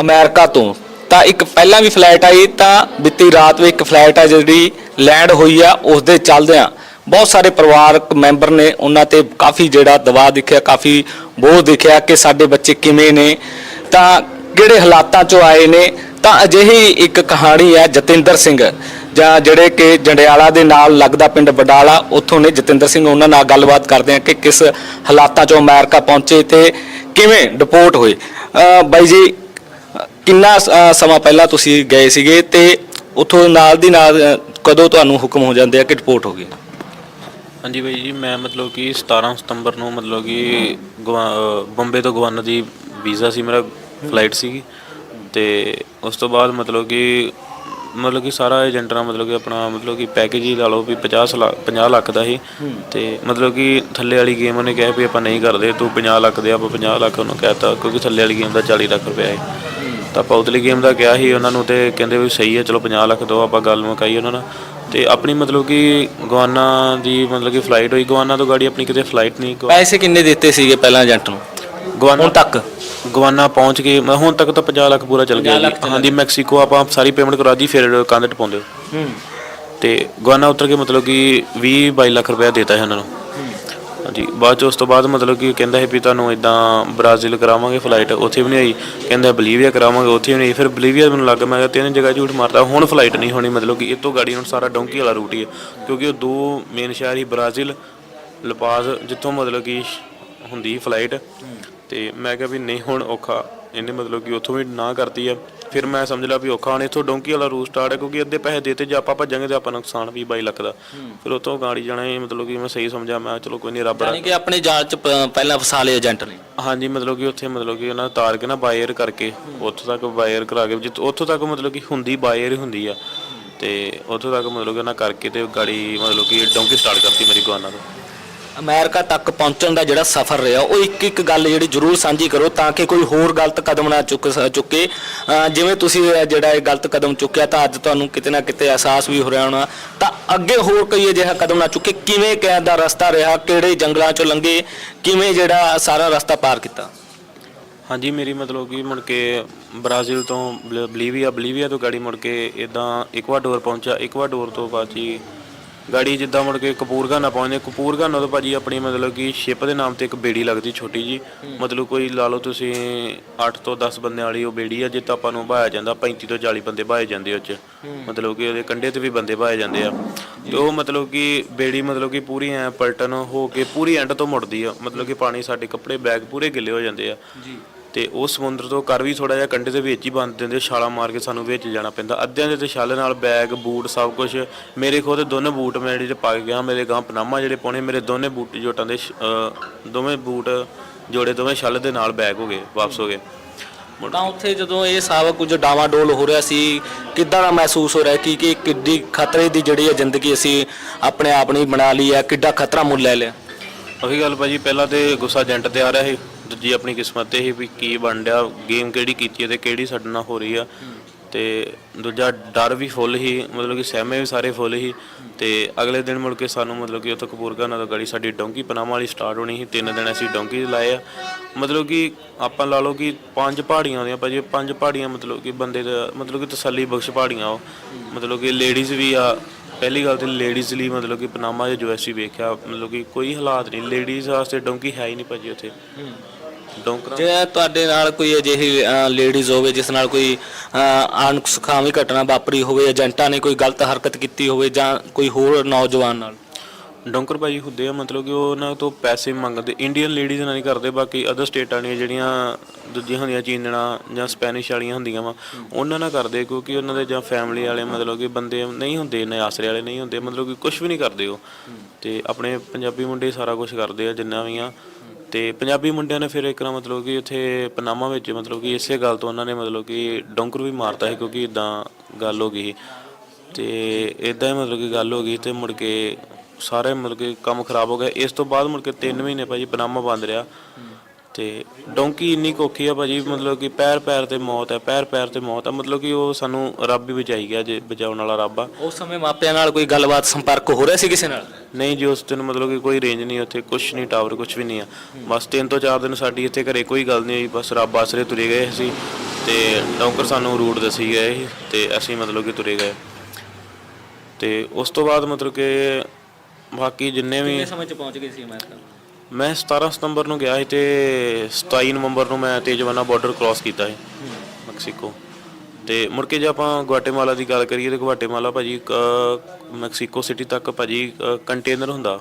America ਤੋਂ। ਤਾਂ ਇੱਕ ਪਹਿਲਾਂ ਵੀ ਫਲੈਟ ਆਈ, ਤਾਂ ਬੀਤੀ ਰਾਤ ਵੀ ਇੱਕ ਫਲੈਟ ਆ ਜਿਹੜੀ ਲੈਂਡ ਹੋਈ ਆ ਉਸ ਦੇ ਚੱਲਦਿਆਂ ਬਹੁਤ ਸਾਰੇ ਪਰਿਵਾਰਕ ਮੈਂਬਰ ਨੇ ਉਹਨਾਂ ਤੇ ਕਾਫੀ ਜਿਹੜਾ ਦਬਾਅ ਦਿਖਿਆ, ਕਾਫੀ ਬੋਝ ਦਿਖਿਆ ਕਿ ਸਾਡੇ ਬੱਚੇ ਕਿਵੇਂ ਨੇ। ਤਾਂ ਕਿਹੜੇ ਹਾਲਾਤਾਂ ਚੋਂ ਆਏ ਨੇ, ਤਾਂ ਅਜਿਹੀ ਇੱਕ ਕਹਾਣੀ ਹੈ ਜਤਿੰਦਰ ਸਿੰਘ, ਜਾਂ ਜਿਹੜੇ ਕਿ ਜੰਡਿਆਲਾ ਦੇ ਨਾਲ ਲੱਗਦਾ ਪਿੰਡ ਬਡਾਲਾ ਉੱਥੋਂ ਨੇ ਜਤਿੰਦਰ ਸਿੰਘ ਉਹਨਾਂ ਨਾਲ ਗੱਲਬਾਤ ਕਰਦੇ ਆ ਕਿ ਕਿਸ ਹਾਲਾਤਾਂ ਚੋਂ ਅਮਰੀਕਾ ਪਹੁੰਚੇ ਤੇ ਕਿਵੇਂ ਡਿਪੋਰਟ ਹੋਏ। ਬਾਈ ਜੀ ਕਿੰਨਾ, ਅਹ, ਸਮਾਂ ਪਹਿਲਾਂ ਤੁਸੀਂ ਗਏ ਸੀਗੇ ਤੇ ਉੱਥੋਂ ਨਾਲ ਦੀ ਨਾਲ, ਅਹ, ਕਦੋਂ ਤੁਹਾਨੂੰ ਹੁਕਮ ਹੋ ਜਾਂਦੇ ਆ ਕਿ ਡਿਪੋਰਟ ਹੋ ਗਈ? ਹਾਂਜੀ ਬਾਈ ਜੀ, ਮੈਂ ਮਤਲਬ ਕਿ 17 ਸਤੰਬਰ ਨੂੰ ਮਤਲਬ ਕਿ ਗਵਾ- ਅਹ, ਬੰਬੇ ਤੋਂ ਗਵਾਨਾ ਦੀ ਵੀਜ਼ਾ ਸੀ ਮੇਰਾ, ਫਲਾਈਟ ਸੀਗੀ। ਤੇ ਉਸ ਤੋਂ ਬਾਅਦ ਮਤਲਬ ਕਿ ਮਤਲਬ ਕਿ ਸਾਰਾ ਏਜੰਟ ਨਾਲ ਮਤਲਬ ਕਿ ਆਪਣਾ ਮਤਲਬ ਕਿ ਪੈਕੇਜ ਹੀ ਲਾ ਲਓ ਵੀ 50 ਲੱਖ 50 ਲੱਖ ਦਾ ਸੀ। ਤੇ ਮਤਲਬ ਕਿ ਥੱਲੇ ਵਾਲੀ ਗੇਮ ਉਹਨੇ ਕਿਹਾ ਵੀ ਆਪਾਂ ਨਹੀਂ ਕਰਦੇ, ਤੂੰ 50 ਲੱਖ ਦੇ, ਆਪਾਂ 50 ਲੱਖ ਉਹਨੂੰ ਕਹਿਤਾ ਕਿਉਂਕਿ ਥੱਲੇ ਵਾਲੀ ਗੇਮ ਦਾ 40 ਲੱਖ ਰੁਪਇਆ ਹੈ ਤਾਂ ਆਪਾਂ ਉਤਲੀ ਗੇਮ ਦਾ ਕਿਹਾ ਸੀ ਉਹਨਾਂ ਨੂੰ ਤੇ ਕਹਿੰਦੇ ਵੀ ਸਹੀ ਹੈ ਚਲੋ 50 ਲੱਖ ਦੋ ਆਪਾਂ ਗੱਲ ਮੁਕਾਈ ਉਹਨਾਂ ਨਾਲ। ਤੇ ਆਪਣੀ ਮਤਲਬ ਕਿ ਗਵਾਨਾ ਦੀ ਮਤਲਬ ਕਿ ਫਲਾਈਟ ਹੋਈ ਗਵਾਨਾ ਤੋਂ ਗਾੜੀ ਆਪਣੀ ਕਿਤੇ ਫਲਾਈਟ ਨਹੀਂ ਗਵਾ- ਪੈਸੇ ਕਿੰਨੇ ਦਿੱਤੇ ਸੀਗੇ ਪਹਿਲਾਂ ਏਜੰਟ ਨੂੰ? ਗਵਾਨਾ ਹੁਣ ਤੱਕ? ਗਵਾਨਾ ਪਹੁੰਚ ਕੇ ਮੈਂ ਹੁਣ ਤੱਕ ਤਾਂ 50 ਲੱਖ ਪੂਰਾ ਚੱਲ ਗਿਆ ਜੀ। ਹਾਂਜੀ ਮੈਕਸੀਕੋ ਆਪਾਂ ਸਾਰੀ ਪੇਮੈਂਟ ਕਰਾ ਦੀ ਫਿਰ ਕੰਧ ਟਪਾਉਂਦੇ ਹੋ। ਹੂੰ। ਤੇ ਗਵਾਨਾ ਉਤਰ ਕੇ ਮਤਲਬ ਕਿ 20 22 ਲੱਖ ਰੁਪਇਆ ਦੇਤਾ ਹੈ ਉਹਨਾਂ ਨੂੰ। ਹਾਂਜੀ, ਬਾਅਦ ਚ ਉਸ ਤੋਂ ਬਾਅਦ ਮਤਲਬ ਕਿ ਕਹਿੰਦਾ ਹੈ ਵੀ ਤੁਹਾਨੂੰ ਇਦਾਂ ਬ੍ਰਾਜ਼ੀਲ ਕਰਾਵਾਂਗੇ ਫਲਾਈਟ ਉੱਥੇ ਵੀ ਨਹੀਂ ਆਈ। ਕਹਿੰਦਾ ਬਲੀਵੀਆ ਕਰਾਵਾਂਗੇ, ਉੱਥੇ ਵੀ ਨਹੀਂ ਫਿਰ ਬਲੀਵੀਆ ਮੈਨੂੰ ਲੱਗਾ, ਮੈਂ ਕਿਹਾ ਤਿੰਨ ਜਗ੍ਹਾ ਝੂਠ ਮਾਰਦਾ, ਹੁਣ ਫਲਾਈਟ ਨਹੀਂ ਹੋਣੀ, ਮਤਲਬ ਕਿ ਇਹ ਤੋਂ ਗਾੜੀ ਹੁਣ ਸਾਰਾ ਡੋਂਕੀ ਵਾਲਾ ਰੂਟ ਹੀ ਹੈ। ਕਿਉਂਕਿ ਉਹ ਦੋ ਮੇਨ ਸ਼ਹਿਰ ਹੀ ਬ੍ਰਾਜ਼ੀਲ ਲਪਾਜ਼ ਜਿੱਥੋਂ ਮਤਲਬ ਕਿ ਹੁੰਦੀ ਫਲਾਈਟ ਤੇ ਮੈਂ ਕਿਹਾ ਵੀ ਨਹੀਂ, ਹੁਣ ਔਖਾ। ਇਹਨੇ ਮਤਲਬ ਕਿ ਉੱਥੋਂ ਵੀ ਨਾ ਕਰਤੀ ਆ। ਫਿਰ ਮੈਂ ਸਮਝ ਲਿਆ ਵੀ ਔਖਾ ਹੁਣ ਇੱਥੋਂ ਡੋਂਕੀ ਵਾਲਾ ਰੂਟ ਸਟਾਰਟ ਹੈ ਕਿਉਂਕਿ ਅੱਧੇ ਪੈਸੇ ਦੇਤੇ ਜੇ ਆਪਾਂ ਭੱਜਾਂਗੇ ਤੇ ਆਪਾਂ ਨੁਕਸਾਨ ਵੀ 22 ਲੱਖ ਦਾ। ਫਿਰ ਉੱਥੋਂ ਗਾੜੀ ਜਾਣਾ ਇਹ ਮਤਲਬ ਕਿ ਮੈਂ ਸਹੀ ਸਮਝਿਆ ਮੈਂ ਚਲੋ ਕੋਈ ਨਹੀਂ ਰੱਬ ਯਾਨੀ ਕਿ ਆਪਣੀ ਜਾਂਚ ਪਹਿਲਾਂ ਫਸਾ ਲਏ ਏਜੰਟ ਨੇ। ਹਾਂਜੀ ਮਤਲਬ ਕਿ ਉੱਥੇ ਮਤਲਬ ਕਿ ਉਹਨਾਂ ਤਾਰ ਕੇ ਨਾ ਬਾਇਰ ਕਰਕੇ ਉੱਥੋਂ ਤੱਕ ਬਾਇਰ ਕਰਾ ਕੇ ਜਿੱਥੋਂ ਉੱਥੋਂ ਤੱਕ ਮਤਲਬ ਕਿ ਹੁੰਦੀ ਬਾਇਰ ਹੁੰਦੀ ਆ। ਤੇ ਉੱਥੋਂ ਤੱਕ ਮਤਲਬ ਕਿ ਉਹਨਾਂ ਕਰਕੇ ਤੇ ਗਾੜੀ ਮਤਲਬ ਕਿ ਡੋਂਕੀ ਸਟਾਰਟ ਕਰਤੀ ਮੇਰੀ ਗਵਾਨਾ ਤੋਂ। ਅਮਰੀਕਾ ਤੱਕ ਪਹੁੰਚਣ ਦਾ ਜਿਹੜਾ ਸਫ਼ਰ ਰਿਹਾ, ਉਹ ਇੱਕ ਇੱਕ ਗੱਲ ਜਿਹੜੀ ਜ਼ਰੂਰ ਸਾਂਝੀ ਕਰੋ ਤਾਂ ਕਿ ਕੋਈ ਹੋਰ ਗਲਤ ਕਦਮ ਨਾ ਚੁੱਕ ਸ- ਚੁੱਕੇ। ਜਿਵੇਂ ਤੁਸੀਂ ਜਿਹੜਾ ਇਹ ਗਲਤ ਕਦਮ ਚੁੱਕਿਆ ਤਾਂ ਅੱਜ ਤੁਹਾਨੂੰ ਕਿਤੇ ਨਾ ਕਿਤੇ ਅਹਿਸਾਸ ਵੀ ਹੋ ਰਿਹਾ ਹੋਣਾ। ਤਾਂ ਅੱਗੇ ਹੋਰ ਕਈ ਅਜਿਹਾ ਕਦਮ ਨਾ ਚੁੱਕੇ, ਕਿਵੇਂ ਕਹਿਣ ਦਾ ਰਸਤਾ ਰਿਹਾ, ਕਿਹੜੇ ਜੰਗਲਾਂ ਚੋਂ ਲੰਘੇ, ਕਿਵੇਂ ਜਿਹੜਾ ਸਾਰਾ ਰਸਤਾ ਪਾਰ ਕੀਤਾ? ਹਾਂਜੀ, ਮੇਰੀ ਮਤਲਬ ਕਿ ਮੁੜ ਕੇ ਬ੍ਰਾਜ਼ੀਲ ਤੋਂ ਬਲੀਵੀਆ ਬਲੀਵੀਆ ਤੋਂ ਗਾੜੀ ਮੁੜ ਕੇ ਇਦਾਂ ਇਕਵਾਡੋਰ ਪਹੁੰਚਾ ਇਕਵਾਡੋਰ ਤੋਂ ਬਾਅਦ ਜੀ ਗਾੜੀ ਜਿੱਦਾਂ ਮੁੜ ਕੇ ਕਪੂਰਗਾਨਾ ਪਹੁੰਚਦੇ ਕਪੂਰਗਾਨਾ ਤੋਂ ਭਾਜੀ ਆਪਣੀ ਮਤਲਬ ਕਿ ਸ਼ਿਪ ਦੇ ਨਾਮ ਤੇ ਇੱਕ ਬੇੜੀ ਲੱਗਦੀ ਛੋਟੀ ਜੀ ਮਤਲਬ ਕੋਈ ਲਾ ਲਓ ਤੁਸੀਂ 8 ਤੋਂ 10 ਬੰਦਿਆਂ ਵਾਲੀ ਉਹ ਬੇੜੀ ਆ ਜਿੱਤ ਆਪਾਂ ਨੂੰ ਭਾਇਆ ਜਾਂਦਾ 35 ਤੋਂ 40 ਬੰਦੇ ਭਾਏ ਜਾਂਦੇ ਉਹ ਚ। ਮਤਲਬ ਕਿ ਉਹਦੇ ਕੰਢੇ ਤੇ ਵੀ ਬੰਦੇ ਭਾਏ ਜਾਂਦੇ ਆ। ਤੇ ਉਹ ਮਤਲਬ ਕਿ ਬੇੜੀ ਮਤਲਬ ਕਿ ਪੂਰੀ ਐ ਪਲਟਨ ਹੋ ਕੇ ਪੂਰੀ ਐਂਡ ਤੋਂ ਮੁੜਦੀ ਆ। ਮਤਲਬ ਕਿ ਪਾਣੀ ਸਾਡੇ ਕੱਪੜੇ ਬੈਗ ਪੂਰੇ ਗਿੱਲੇ ਹੋ ਜਾਂਦੇ ਆ। ਜੀ। ਤੇ ਉਹ ਸਮੁੰਦਰ ਤੋਂ ਕਰ ਵੀ ਥੋੜਾ ਜਿਹਾ ਕੰਢੇ ਦੇ ਵਿੱਚ ਹੀ ਬੰਦ ਦਿੰਦੇ ਛਾਲਾਂ ਮਾਰ ਕੇ ਸਾਨੂੰ ਵਿੱਚ ਜਾਣਾ ਪੈਂਦਾ। ਅੱਧਿਆਂ ਦੇ ਤੇ ਛਾਲੇ ਨਾਲ ਬੈਗ ਬੂਟ ਸਭ ਕੁਝ ਮੇਰੇ ਖੁਦ ਦੋਨੇ ਬੂਟ ਮੈਂ ਜਿਹੜੇ ਪਾ ਕੇ ਗਿਆ ਮੇਰੇ ਗਾਂ ਪਨਾਮਾ ਜਿਹੜੇ ਪਾਉਣੇ ਮੇਰੇ ਦੋਨੇ ਬੂਟ ਜੋਟਾਂ ਦੇ ਦੋਵੇਂ ਬੂਟ ਜੋੜੇ ਦੋਵੇਂ ਛਾਲੇ ਦੇ ਨਾਲ ਬੈਗ ਹੋ ਗਏ ਵਾਪਸ ਹੋ ਗਏ। ਤਾਂ ਉੱਥੇ ਜਦੋਂ ਇਹ ਸਭ ਕੁਝ ਡਾਵਾਡੋਲ ਹੋ ਰਿਹਾ ਸੀ ਕਿੱਦਾਂ ਦਾ ਮਹਿਸੂਸ ਹੋ ਰਿਹਾ ਕਿ ਕਿ ਕਿੱਡੀ ਖਤਰੇ ਦੀ ਜਿਹੜੀ ਹੈ ਜ਼ਿੰਦਗੀ ਅਸੀਂ ਆਪਣੇ ਆਪ ਨੂੰ ਬਣਾ ਲਈ ਹੈ ਕਿੱਡਾ ਖਤਰਾ ਮੁੱਲ ਲੈ ਲਿਆ? ਉਹੀ ਗੱਲ ਭਾਜੀ ਪਹਿਲਾਂ ਤੇ ਗੁੱਸਾ ਏਜੰਟ ਤੇ ਆ ਰਿਹਾ ਸੀ। ਦੂਜੀ ਆਪਣੀ ਕਿਸਮਤ ਤੇ ਸੀ ਵੀ ਕੀ ਬਣ ਰਿਹਾ ਗੇਮ ਕਿਹੜੀ ਕੀਤੀ ਹੈ ਤੇ ਕਿਹੜੀ ਸਾਡੇ ਨਾਲ ਹੋ ਰਹੀ ਆ। ਤੇ ਦੂਜਾ ਡਰ ਵੀ ਫੁੱਲ ਹੀ ਮਤਲਬ ਕਿ ਸਹਿਮੇ ਵੀ ਸਾਰੇ ਫੁੱਲ ਹੀ ਤੇ ਅਗਲੇ ਦਿਨ ਮੁੜ ਕੇ ਸਾਨੂੰ ਮਤਲਬ ਕਿ ਉੱਥੋਂ ਕਪੂਰਗਾਨਾ ਤੋਂ ਗਾੜੀ ਸਾਡੀ ਡੋਂਕੀ ਪਨਾਮਾ ਵਾਲੀ ਸਟਾਰਟ ਹੋਣੀ ਸੀ, ਤਿੰਨ ਦਿਨ ਅਸੀਂ ਡੋਂਕੀ ਲਾਏ ਆ। ਮਤਲਬ ਕਿ ਆਪਾਂ ਲਾ ਲਓ ਕਿ ਪੰਜ ਪਹਾੜੀਆਂ ਆਉਂਦੀਆਂ ਭਾਜੀ ਪੰਜ ਪਹਾੜੀਆਂ ਮਤਲਬ ਕਿ ਬੰਦੇ ਦਾ, ਮਤਲਬ ਕਿ ਤਸੱਲੀ ਬਖਸ਼ ਪਹਾੜੀਆਂ ਉਹ। ਮਤਲਬ ਕਿ ਲੇਡੀਜ਼ ਵੀ ਆ, ਪਹਿਲੀ ਗੱਲ ਤੇ ਲੇਡੀਜ਼ ਲਈ ਮਤਲਬ ਕਿ ਪਨਾਮਾ ਜਾਂ ਯੂਐਸਸੀ ਵੇਖਿਆ, ਮਤਲਬ ਕਿ ਕੋਈ ਹਾਲਾਤ ਨਹੀਂ ਲੇਡੀਜ਼ ਵਾਸਤੇ ਡੋਂਕੀ ਹੈ ਹੀ ਨਹੀਂ ਭਾਜੀ ਉੱਥੇ। ਡੋਂਕਰਾ? ਜੇ ਤੁਹਾਡੇ ਨਾਲ ਕੋਈ ਅਜਿਹੀ ਲੇਡੀਜ਼ ਹੋਵੇ ਜਿਸ ਨਾਲ ਕੋਈ ਅਣਸੁਖਾਵੀ ਘਟਨਾ ਵਾਪਰੀ ਹੋਵੇ ਏਜੰਟਾਂ ਨੇ ਕੋਈ ਗਲਤ ਹਰਕਤ ਕੀਤੀ ਹੋਵੇ ਜਾਂ ਕੋਈ ਹੋਰ ਨੌਜਵਾਨ ਨਾਲ? ਡੋਂਕਰ ਭਾਜੀ ਹੁੰਦੇ ਆ ਮਤਲਬ ਕਿ ਉਹ ਉਹਨਾਂ ਤੋਂ ਪੈਸੇ ਮੰਗਦੇ। ਇੰਡੀਅਨ ਲੇਡੀਜ਼ ਨਾਲ ਨਹੀਂ ਕਰਦੇ ਬਾਕੀ ਅਦਰ ਸਟੇਟਾਂ ਦੀਆਂ ਜਿਹੜੀਆਂ ਦੂਜੀਆਂ ਹੁੰਦੀਆਂ ਚੀਨਣਾ ਜਾਂ ਸਪੈਨਿਸ਼ ਵਾਲੀਆਂ ਹੁੰਦੀਆਂ ਵਾ ਉਹਨਾਂ ਨਾਲ ਕਰਦੇ ਕਿਉਂਕਿ ਉਹਨਾਂ ਦੇ ਜਾਂ ਫੈਮਿਲੀ ਵਾਲੇ ਮਤਲਬ ਕਿ ਬੰਦੇ ਨਹੀਂ ਹੁੰਦੇ ਇੰਨੇ ਆਸਰੇ ਵਾਲੇ ਨਹੀਂ ਹੁੰਦੇ ਮਤਲਬ ਕਿ ਕੁਝ ਵੀ ਨਹੀਂ ਕਰਦੇ ਉਹ। ਤੇ ਆਪਣੇ ਪੰਜਾਬੀ ਮੁੰਡੇ ਸਾਰਾ ਕੁਝ ਕਰਦੇ ਆ ਜਿੰਨਾ ਵੀ ਆ। ਤੇ ਪੰਜਾਬੀ ਮੁੰਡਿਆਂ ਨੇ ਫਿਰ ਇੱਕ ਨਾ ਮਤਲਬ ਕਿ ਉੱਥੇ ਪਨਾਮਾ ਵਿੱਚ ਮਤਲਬ ਕਿ ਇਸੇ ਗੱਲ ਤੋਂ ਉਹਨਾਂ ਨੇ ਮਤਲਬ ਕਿ ਡੋਂਕਰ ਵੀ ਮਾਰਤਾ ਸੀ ਕਿਉਂਕਿ ਇਦਾਂ ਗੱਲ ਹੋ ਗਈ ਸੀ। ਤੇ ਇਦਾਂ ਹੀ ਮਤਲਬ ਕਿ ਗੱਲ ਹੋ ਗਈ ਤੇ ਮੁੜ ਕੇ ਸਾਰੇ ਮਤਲਬ ਕਿ ਕੰਮ ਖਰਾਬ ਹੋ ਗਿਆ ਇਸ ਤੋਂ ਬਾਅਦ ਮੁੜ ਕੇ 3 ਮਹੀਨੇ ਭਾਜੀ ਪਨਾਮਾ ਬੰਦ ਰਿਹਾ ਤੇ ਡੋਂਕੀ ਇੰਨੀ ਕੋਖੀ ਆ ਭਾਜੀ ਮਤਲਬ ਕਿ ਪੈਰ ਪੈਰ ਤੇ ਮੌਤ ਹੈ ਪੈਰ ਪੈਰ ਤੇ ਮੌਤ ਹੈ ਮਤਲਬ ਕਿ ਉਹ ਸਾਨੂੰ ਰੱਬ ਹੀ ਬਚਾਈ ਗਿਆ ਜੇ ਬਚਾਉਣ ਵਾਲਾ ਰੱਬ ਆ। ਉਸ ਸਮੇਂ ਮਾਪਿਆਂ ਨਾਲ ਕੋਈ ਗੱਲਬਾਤ ਸੰਪਰਕ ਹੋ ਰਿਹਾ ਸੀ ਕਿਸੇ ਨਾਲ? ਨਹੀਂ ਜੀ ਉਸ ਦਿਨ ਮਤਲਬ ਕਿ ਕੋਈ ਰੇਂਜ ਨਹੀਂ ਉੱਥੇ ਕੁਝ ਨਹੀਂ ਟਾਵਰ ਕੁਝ ਵੀ ਨਹੀਂ ਆ। ਬਸ ਤਿੰਨ ਤੋਂ ਚਾਰ ਦਿਨ ਸਾਡੀ ਇੱਥੇ ਘਰੇ ਕੋਈ ਗੱਲ ਨਹੀਂ ਹੋਈ ਬਸ ਰੱਬ ਆਸਰੇ ਤੁਰੇ ਗਏ ਸੀ ਤੇ ਡੌਂਕਰ ਸਾਨੂੰ ਰੂਟ ਦੱਸੀ ਗਏ ਸੀ ਤੇ ਅਸੀਂ ਮਤਲਬ ਕਿ ਤੁਰੇ ਗਏ। ਤੇ ਉਸ ਤੋਂ ਬਾਅਦ ਮਤਲਬ ਕਿ ਬਾਕੀ ਜਿੰਨੇ ਵੀ ਕਿੰਨੇ ਸਮੇਂ ਚ ਪਹੁੰਚ ਗਏ ਸੀ ਅਮਰੀਕਾ ਮੈਂ 17 ਸਤੰਬਰ ਨੂੰ ਗਿਆ ਸੀ ਤੇ 27 ਨਵੰਬਰ ਨੂੰ ਮੈਂ ਤੇਜਵਾਨਾ ਬਾਰਡਰ ਕ੍ਰਾਸ ਕੀਤਾ ਸੀ, ਮੈਕਸੀਕੋ। ਤੇ ਮੁੜ ਕੇ ਜੇ ਆਪਾਂ ਗੁਆਟੇਮਾਲਾ ਦੀ ਗੱਲ ਕਰੀਏ ਤੇ ਗੁਆਟੇਮਾਲਾ ਭਾਜੀ ਮੈਕਸੀਕੋ ਸਿਟੀ ਤੱਕ ਭਾਜੀ ਕੰਟੇਨਰ ਹੁੰਦਾ,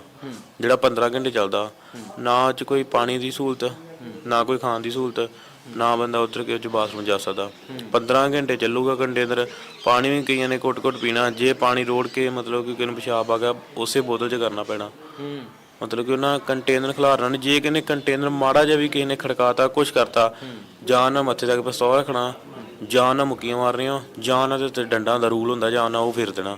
ਜਿਹੜਾ 15 ਘੰਟੇ ਚੱਲਦਾ। ਨਾ ਉਹ 'ਚ ਕੋਈ ਪਾਣੀ ਦੀ ਸਹੂਲਤ, ਨਾ ਕੋਈ ਖਾਣ ਦੀ ਸਹੂਲਤ, ਨਾ ਬੰਦਾ ਉੱਤਰ ਕੇ ਉਹ ਬਾਥਰੂਮ ਜਾ ਸਕਦਾ। 15 ਘੰਟੇ ਚੱਲੂਗਾ ਕੰਟੇਨਰ ਪਾਣੀ ਵੀ ਕਈਆਂ ਨੇ ਘੁੱਟ ਘੁੱਟ ਪੀਣਾ, ਜੇ ਪਾਣੀ ਰੋੜ ਕੇ ਮਤਲਬ ਕਿ ਕਿਸੇ ਪਿਸ਼ਾਬ ਆ ਗਿਆ, ਉਸੇ ਬੋਤਲ 'ਚ ਕਰਨਾ ਪੈਣਾ। ਮਤਲਬ ਕਿ ਉਹਨਾਂ ਕੰਟੇਨਰ ਖਿਲਾਰਨਾ ਨਹੀਂ। ਜੇ ਕਿਨੇ ਕੰਟੇਨਰ ਮਾੜਾ ਜਿਹਾ ਵੀ ਕਿਸੇ ਨੇ ਖੜਕਾਤਾ ਕੁਝ ਕਰਤਾ, ਜਾਂ ਨਾ ਮੱਥੇ ਤੱਕ ਪਿਸਤੌਲ ਰੱਖਣਾ, ਜਾਂ ਨਾ ਮੁੱਕੀਆਂ ਮਾਰਨੀਆਂ, ਜਾਂ ਨਾ ਤੇ ਡੰਡਾਂ ਦਾ ਰੂਲ ਹੁੰਦਾ, ਜਾਂ ਨਾ ਉਹ ਫੇਰ ਦੇਣਾ।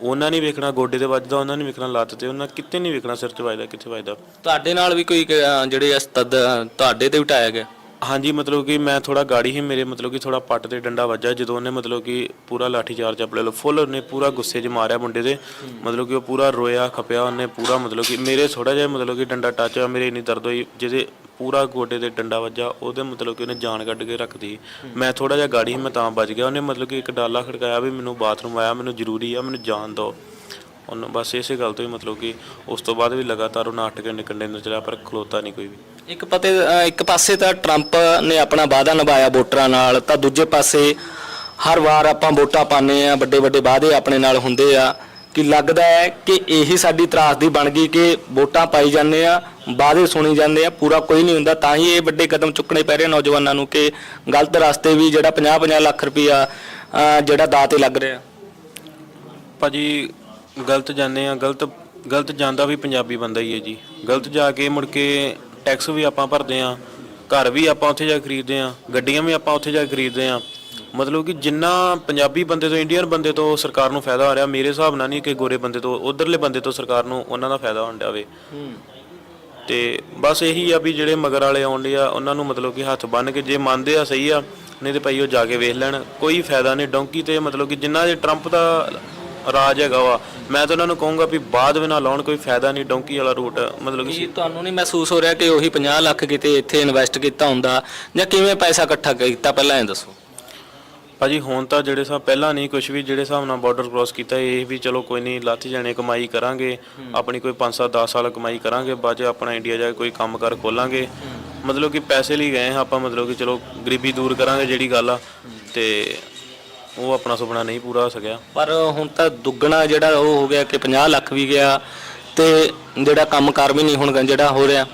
ਉਹਨਾਂ ਨਹੀਂ ਵੇਖਣਾ, ਗੋਡੇ ਤੇ ਵੱਜਦਾ, ਉਹਨਾਂ ਨਹੀਂ ਵੇਖਣਾ, ਲੱਤ ਤੇ, ਉਹਨਾਂ ਕਿਤੇ ਨਹੀਂ ਵੇਖਣਾ, ਸਿਰ ਤੇ ਵੱਜਦਾ, ਕਿੱਥੇ ਵੱਜਦਾ। ਤੁਹਾਡੇ ਨਾਲ ਵੀ ਕੋਈ ਜਿਹੜੇ ਅਸਤਦ ਤੁਹਾਡੇ ਤੇ ਉਠਾਇਆ ਗਿਆ? ਹਾਂਜੀ, ਮਤਲਬ ਕਿ ਮੈਂ ਥੋੜਾ ਗਾੜੀ ਹੀ ਮੇਰੇ ਮਤਲਬ ਕਿ ਥੋੜਾ ਪੱਟ ਤੇ ਡੰਡਾ ਵੱਜਾ ਜਦੋਂ ਉਹਨੇ ਮਤਲਬ ਕਿ ਪੂਰਾ ਲਾਠੀ ਚਾਰਜ ਆਪਣੇ ਲੋ ਫੁੱਲ ਉਹਨੇ ਪੂਰਾ ਗੁੱਸੇ 'ਚ ਮਾਰਿਆ ਮੁੰਡੇ ਦੇ, ਮਤਲਬ ਕਿ ਉਹ ਪੂਰਾ ਰੋਇਆ, ਖਪਿਆ, ਉਹਨੇ ਪੂਰਾ ਮਤਲਬ ਕਿ ਮੇਰੇ ਥੋੜਾ ਜਿਹਾ ਮਤਲਬ ਕਿ ਡੰਡਾ ਟੱਚ ਹੋਇਆ, ਮੇਰੇ ਇੰਨੀ ਦਰਦ ਹੋਈ, ਜਿਹਦੇ ਪੂਰਾ ਗੋਡੇ ਤੇ ਡੰਡਾ ਵੱਜਾ ਉਹਦੇ ਮਤਲਬ ਕਿ ਉਹਨੇ ਜਾਨ ਕੱਢ ਕੇ ਰੱਖਦੀ ਮੈਂ ਥੋੜਾ ਜਿਹਾ ਗਾੜੀ ਸੀ, ਮੈਂ ਤਾਂ ਬਚ ਗਿਆ, ਉਹਨੇ ਮਤਲਬ ਕਿ ਇੱਕ ਡਾਲਾ ਖੜਕਾਇਆ ਵੀ ਮੈਨੂੰ ਬਾਥਰੂਮ ਆਇਆ, ਮੈਨੂੰ ਜ਼ਰੂਰੀ ਆ, ਮੈਨੂੰ ਜਾਣ ਦਿਓ। ਉਹਨੂੰ ਬਸ ਇਸੇ ਗੱਲ ਤੋਂ ਹੀ ਮਤਲਬ ਕਿ ਉਸ ਤੋਂ ਬਾਅਦ ਵੀ ਲਗਾਤਾਰ ਉਹ ਨਾਟਕ ਕੰਟੇਨਰ ਚਲਾ ਪਰ ਖਲੋਤਾ ਨਹੀਂ ਕੋਈ ਵੀ। ਇੱਕ ਪਤੇ ਇੱਕ ਪਾਸੇ ਤਾਂ ਟਰੰਪ ਨੇ ਆਪਣਾ ਵਾਅਦਾ ਨਿਭਾਇਆ ਵੋਟਰਾਂ ਨਾਲ, ਤਾਂ ਦੂਜੇ ਪਾਸੇ ਹਰ ਵਾਰ ਆਪਾਂ ਵੋਟਾਂ ਪਾਉਂਦੇ ਆ ਵੱਡੇ ਵੱਡੇ ਵਾਅਦੇ ਆਪਣੇ ਨਾਲ ਹੁੰਦੇ ਆ, ਕਿ ਲੱਗਦਾ ਹੈ ਕਿ ਇਹੀ ਸਾਡੀ ਤਰਾਸਦੀ ਬਣ ਗਈ ਕਿ ਵੋਟਾਂ ਪਾਈ ਜਾਂਦੇ ਆ ਵਾਅਦੇ ਸੁਣੀ ਜਾਂਦੇ ਆ ਪੂਰਾ ਕੋਈ ਨਹੀਂ ਹੁੰਦਾ, ਤਾਂ ਹੀ ਇਹ ਵੱਡੇ ਕਦਮ ਚੁੱਕਣੇ ਪੈ ਰਹੇ ਨੌਜਵਾਨਾਂ ਨੂੰ ਕਿ ਗਲਤ ਰਸਤੇ ਵੀ ਜਿਹੜਾ 50-50 ਲੱਖ ਰੁਪਇਆ ਜਿਹੜਾ ਦਾਅ ਤੇ ਲੱਗ ਰਿਹਾ। ਭਾਜੀ, ਗਲਤ ਜਾਂਦੇ ਆ ਗਲਤ ਗਲਤ ਜਾਂਦਾ ਵੀ ਪੰਜਾਬੀ ਬੰਦਾ ਹੀ ਹੈ ਜੀ। ਗਲਤ ਜਾ ਕੇ ਮੁੜ ਕੇ ਟੈਕਸ ਵੀ ਆਪਾਂ ਭਰਦੇ ਆ ਘਰ ਵੀ ਆਪਾਂ ਉੱਥੇ ਜਾ ਕੇ ਖਰੀਦਦੇ ਆ ਗੱਡੀਆਂ ਵੀ ਆਪਾਂ ਉੱਥੇ ਜਾ ਕੇ ਖਰੀਦਦੇ ਆ ਮਤਲਬ ਕਿ ਜਿੰਨਾ ਪੰਜਾਬੀ ਬੰਦੇ ਤੋਂ ਇੰਡੀਅਨ ਬੰਦੇ ਤੋਂ ਸਰਕਾਰ ਨੂੰ ਫਾਇਦਾ ਹੋ ਰਿਹਾ, ਮੇਰੇ ਹਿਸਾਬ ਨਾਲ ਨਹੀਂ ਕਿ ਗੋਰੇ ਬੰਦੇ ਤੋਂ, ਉਧਰਲੇ ਬੰਦੇ ਤੋਂ ਸਰਕਾਰ ਨੂੰ ਉਹਨਾਂ ਦਾ ਫਾਇਦਾ ਹੋਣ ਡਿਆ ਵੇ। ਤੇ ਬਸ ਇਹੀ ਆ ਵੀ ਜਿਹੜੇ ਮਗਰ ਵਾਲੇ ਆਉਂਦੇ ਆ, ਉਹਨਾਂ ਨੂੰ ਮਤਲਬ ਕਿ ਹੱਥ ਬੰਨ ਕੇ ਜੇ ਮੰਨਦੇ ਆ ਸਹੀ ਆ, ਨਹੀਂ ਤੇ ਭਾਈ ਉਹ ਜਾ ਕੇ ਵੇਖ ਲੈਣ। ਕੋਈ ਫਾਇਦਾ ਨਹੀਂ, ਡੋਂਕੀ ਤੇ ਮਤਲਬ ਕਿ ਜਿੰਨਾ ਜੇ ਟਰੰਪ ਦਾ ਰਾਜ ਹੈਗਾ ਵਾ। ਮੈਂ ਤਾਂ ਉਹਨਾਂ ਨੂੰ ਕਹੂੰਗਾ ਵੀ ਬਾਅਦ ਵੀ ਨਾ ਲਾਉਣ ਕੋਈ ਫਾਇਦਾ ਨਹੀਂ ਡੋਂਕੀ ਵਾਲਾ ਰੂਟ ਮਤਲਬ ਕਿ ਕੀ ਤੁਹਾਨੂੰ ਨਹੀਂ ਮਹਿਸੂਸ ਹੋ ਰਿਹਾ ਕਿ ਉਹੀ 50 ਲੱਖ ਕਿਤੇ ਇੱਥੇ ਇਨਵੈਸਟ ਕੀਤਾ ਹੁੰਦਾ ਜਾਂ ਕਿਵੇਂ ਪੈਸਾ ਇਕੱਠਾ ਕੀਤਾ? ਪਹਿਲਾਂ ਇਹ ਦੱਸੋ। ਭਾਜੀ ਹੁਣ ਤਾਂ ਜਿਹੜੇ ਹਿਸਾਬ ਪਹਿਲਾਂ ਨਹੀਂ ਕੁਝ ਵੀ ਜਿਹੜੇ ਹਿਸਾਬ ਨਾਲ ਬਾਰਡਰ ਕ੍ਰਾਸ ਕੀਤਾ ਇਹ ਵੀ ਚਲੋ ਕੋਈ ਨਹੀਂ ਲੱਥ ਜਾਣੇ ਕਮਾਈ ਕਰਾਂਗੇ ਆਪਣੀ ਕੋਈ 5 7 10 ਸਾਲ ਕਮਾਈ ਕਰਾਂਗੇ ਬਾਅਦ ਚ ਆਪਣਾ ਇੰਡੀਆ ਜਾ ਕੇ ਕੋਈ ਕੰਮ ਕਰ ਖੋਲਾਂਗੇ। ਮਤਲਬ ਕਿ ਪੈਸੇ ਲਈ ਗਏ ਹਾਂ ਆਪਾਂ ਮਤਲਬ ਕਿ ਚਲੋ ਗਰੀਬੀ ਦੂਰ ਕਰਾਂਗੇ ਜਿਹੜੀ ਗੱਲ ਆ ਤੇ ਉਹ ਆਪਣਾ ਸੁਪਨਾ ਨਹੀਂ ਪੂਰਾ ਹੋ ਸਕਿਆ। ਪਰ ਹੁਣ ਤਾਂ ਦੁੱਗਣਾ ਜਿਹੜਾ ਉਹ ਹੋ ਗਿਆ ਕਿ 50 ਲੱਖ ਵੀ ਗਿਆ ਤੇ ਜਿਹੜਾ ਕੰਮਕਾਰ ਵੀ ਨਹੀਂ ਹੁਣ ਜਿਹੜਾ ਹੋ ਰਿਹਾ।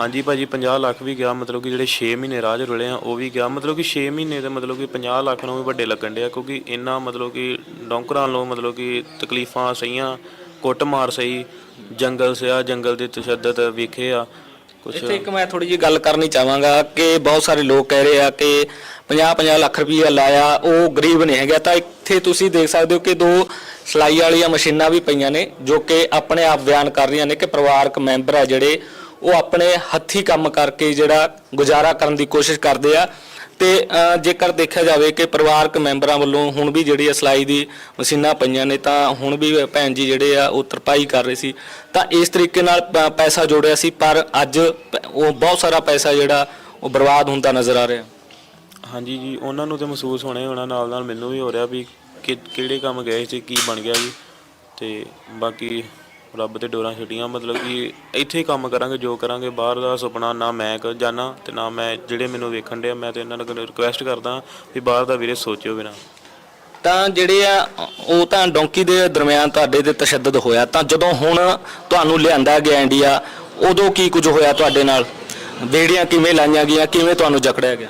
ਹਾਂਜੀ ਭਾਜੀ 50 ਲੱਖ ਵੀ ਗਿਆ ਮਤਲਬ ਕਿ ਜਿਹੜੇ 6 ਮਹੀਨੇ ਰਾਜ ਰੁਲੇ ਆ ਉਹ ਵੀ ਗਿਆ। ਮਤਲਬ ਕਿ 6 ਮਹੀਨੇ ਤੇ ਮਤਲਬ ਕਿ 50 ਲੱਖ ਨੂੰ ਵੀ ਵੱਡੇ ਲੱਗਣ ਡਿਆ ਕਿਉਂਕਿ ਇੰਨਾ ਮਤਲਬ ਕਿ ਡੌਂਕਰਾਂ ਲੋ ਮਤਲਬ ਕਿ ਤਕਲੀਫਾਂ ਸਹੀਆਂ ਕੁੱਟਮਾਰ ਸਹੀ ਜੰਗਲ ਸਿਆ ਜੰਗਲ ਦੇ ਤਸ਼ੱਦਦ ਵੇਖੇ ਆ। ਕੁਛ। ਇੱਥੇ ਇੱਕ ਮੈਂ ਥੋੜੀ ਜਿਹੀ ਗੱਲ ਕਰਨੀ ਚਾਹਾਂਗਾ ਕਿ ਬਹੁਤ ਸਾਰੇ ਲੋਕ ਕਹਿ ਰਹੇ ਆ ਕਿ 50-50 ਲੱਖ ਰੁਪਈਆ ਲਾਇਆ, ਉਹ ਗਰੀਬ ਨਹੀਂ ਹੈਗਾ। ਤਾਂ ਇੱਥੇ ਤੁਸੀਂ ਦੇਖ ਸਕਦੇ ਹੋ ਕਿ ਦੋ ਸਲਾਈ ਵਾਲੀਆਂ ਮਸ਼ੀਨਾਂ ਵੀ ਪਈਆਂ ਨੇ, ਜੋ ਕਿ ਆਪਣੇ ਆਪ ਬਿਆਨ ਕਰ ਰਹੀਆਂ ਨੇ ਕਿ ਪਰਿਵਾਰਕ ਮੈਂਬਰ ਆ ਜਿਹੜੇ, ਉਹ ਆਪਣੇ ਹੱਥੀ ਕੰਮ ਕਰਕੇ ਜਿਹੜਾ ਗੁਜ਼ਾਰਾ ਕਰਨ ਦੀ ਕੋਸ਼ਿਸ਼ ਕਰਦੇ ਆ। ਤੇ ਜੇਕਰ ਦੇਖਿਆ ਜਾਵੇ ਕਿ ਪਰਿਵਾਰਕ ਮੈਂਬਰਾਂ ਵੱਲੋਂ ਹੁਣ ਵੀ ਜਿਹੜੀ ਆ ਸਿਲਾਈ ਦੀ ਮਸ਼ੀਨਾਂ ਪਈਆਂ ਨੇ, ਤਾਂ ਹੁਣ ਵੀ ਭੈਣ ਜੀ ਜਿਹੜੇ ਆ ਉਹ ਤਰਪਾਈ ਕਰ ਰਹੇ ਸੀ। ਤਾਂ ਇਸ ਤਰੀਕੇ ਨਾਲ ਪੈਸਾ ਜੋੜਿਆ ਸੀ, ਪਰ ਅੱਜ ਪ- ਉਹ ਬਹੁਤ ਸਾਰਾ ਪੈਸਾ ਜਿਹੜਾ ਉਹ ਬਰਬਾਦ ਹੁੰਦਾ ਨਜ਼ਰ ਆ ਰਿਹਾ। ਹਾਂਜੀ ਜੀ, ਉਹਨਾਂ ਨੂੰ ਤੇ ਮਹਿਸੂਸ ਹੋਣਾ ਹੀ ਹੋਣਾ ਨਾਲ ਨਾਲ ਮੈਨੂੰ ਵੀ ਹੋ ਰਿਹਾ ਵੀ ਕਿ ਕਿਹੜੇ ਕੰਮ ਗਏ ਸੀ, ਕੀ ਬਣ ਗਿਆ ਜੀ। ਤੇ ਬਾਕੀ ਰੱਬ ਤੇ ਡੋਰਾਂ ਛੱਡੀਆਂ, ਮਤਲਬ ਕਿ ਇੱਥੇ ਹੀ ਕੰਮ ਕਰਾਂਗੇ, ਜੋ ਕਰਾਂਗੇ, ਬਾਹਰ ਦਾ ਸੁਪਨਾ ਨਾ ਮੈਂ ਕ ਜਾਣਾ ਤੇ ਨਾ ਮੈਂ ਜਿਹੜੇ ਮੈਨੂੰ ਵੇਖਣ ਦੇ ਮੈਂ ਤੇ ਇਹਨਾਂ ਨੂੰ ਰਿਕੁਐਸਟ ਕਰਦਾ ਵੀ ਬਾਹਰ ਦਾ ਵੀਰੇ ਸੋਚਿਓ ਵੀ ਤਾਂ ਜਿਹੜੇ ਆ, ਉਹ ਤਾਂ ਡੌਂਕੀ ਦੇ ਦਰਮਿਆਨ ਤੁਹਾਡੇ ਤੇ ਤਸ਼ੱਦਦ ਹੋਇਆ, ਤਾਂ ਜਦੋਂ ਹੁਣ ਤੁਹਾਨੂੰ ਲਿਆਂਦਾ ਗਿਆ ਇੰਡੀਆ, ਉਦੋਂ ਕੀ ਕੁਝ ਹੋਇਆ ਤੁਹਾਡੇ ਨਾਲ? ਬੇੜੀਆਂ ਕਿਵੇਂ ਲਾਈਆਂ ਗਈਆਂ, ਕਿਵੇਂ ਤੁਹਾਨੂੰ ਜਕੜਿਆ ਗਿਆ?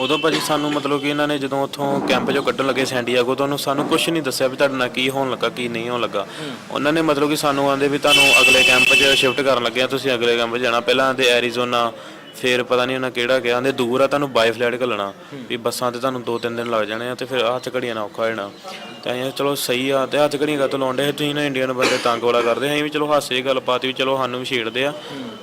ਉਦੋਂ ਭਾਜੀ ਸਾਨੂੰ ਮਤਲਬ ਕਿ ਇਹਨਾਂ ਨੇ ਜਦੋਂ ਉੱਥੋਂ ਕੈਂਪ ਚੋਂ ਕੱਢਣ ਲੱਗੇ ਸੈਂਡੀਆਗੋ ਤੋਂ ਉਹਨੂੰ ਸਾਨੂੰ ਕੁਝ ਨਹੀਂ ਦੱਸਿਆ ਵੀ ਤੁਹਾਡੇ ਨਾਲ ਕੀ ਹੋਣ ਲੱਗਾ, ਕੀ ਨਹੀਂ ਹੋਣ ਲੱਗਾ। ਉਹਨਾਂ ਨੇ ਮਤਲਬ ਕਿ ਸਾਨੂੰ ਆਂਦੇ ਵੀ ਤੁਹਾਨੂੰ ਅਗਲੇ ਕੈਂਪ 'ਚ ਸ਼ਿਫਟ ਕਰਨ ਲੱਗੇ ਆ, ਤੁਸੀਂ ਅਗਲੇ ਕੈਂਪ ਜਾਣਾ। ਪਹਿਲਾਂ ਤੇ ਐਰੀਜ਼ੋਨਾ ਫਿਰ ਪਤਾ ਨਹੀਂ ਉਹਨਾਂ ਕਿਹੜਾ ਕਿਹਾ ਕਹਿੰਦੇ ਦੂਰ ਆ ਤੁਹਾਨੂੰ ਬਾਈ ਫਲਾਈਟ ਘੱਲਣਾ, ਵੀ ਬੱਸਾਂ ਤੇ ਤੁਹਾਨੂੰ 2-3 ਦਿਨ ਲੱਗ ਜਾਣੇ ਆ ਤੇ ਫਿਰ ਹੱਥ ਘੜੀਆਂ ਨਾਲ ਔਖਾ ਹੋ ਜਾਣਾ। ਤੇ ਅਸੀਂ ਕਿਹਾ, ਚਲੋ ਸਹੀ ਆ, ਤੇ ਹੱਥ ਘੜੀਆਂ ਕਾਤੋਂ ਲਾਉਂਦੇ ਤੁਸੀਂ ਨਾ ਇੰਡੀਅਨ ਬੰਦੇ ਤੰਗ ਵਾਲਾ ਕਰਦੇ, ਅਸੀਂ ਵੀ ਚਲੋ ਹਾਸੇ ਗੱਲਬਾਤ ਵੀ ਚਲੋ ਸਾਨੂੰ ਵੀ ਛੇੜਦੇ ਆ।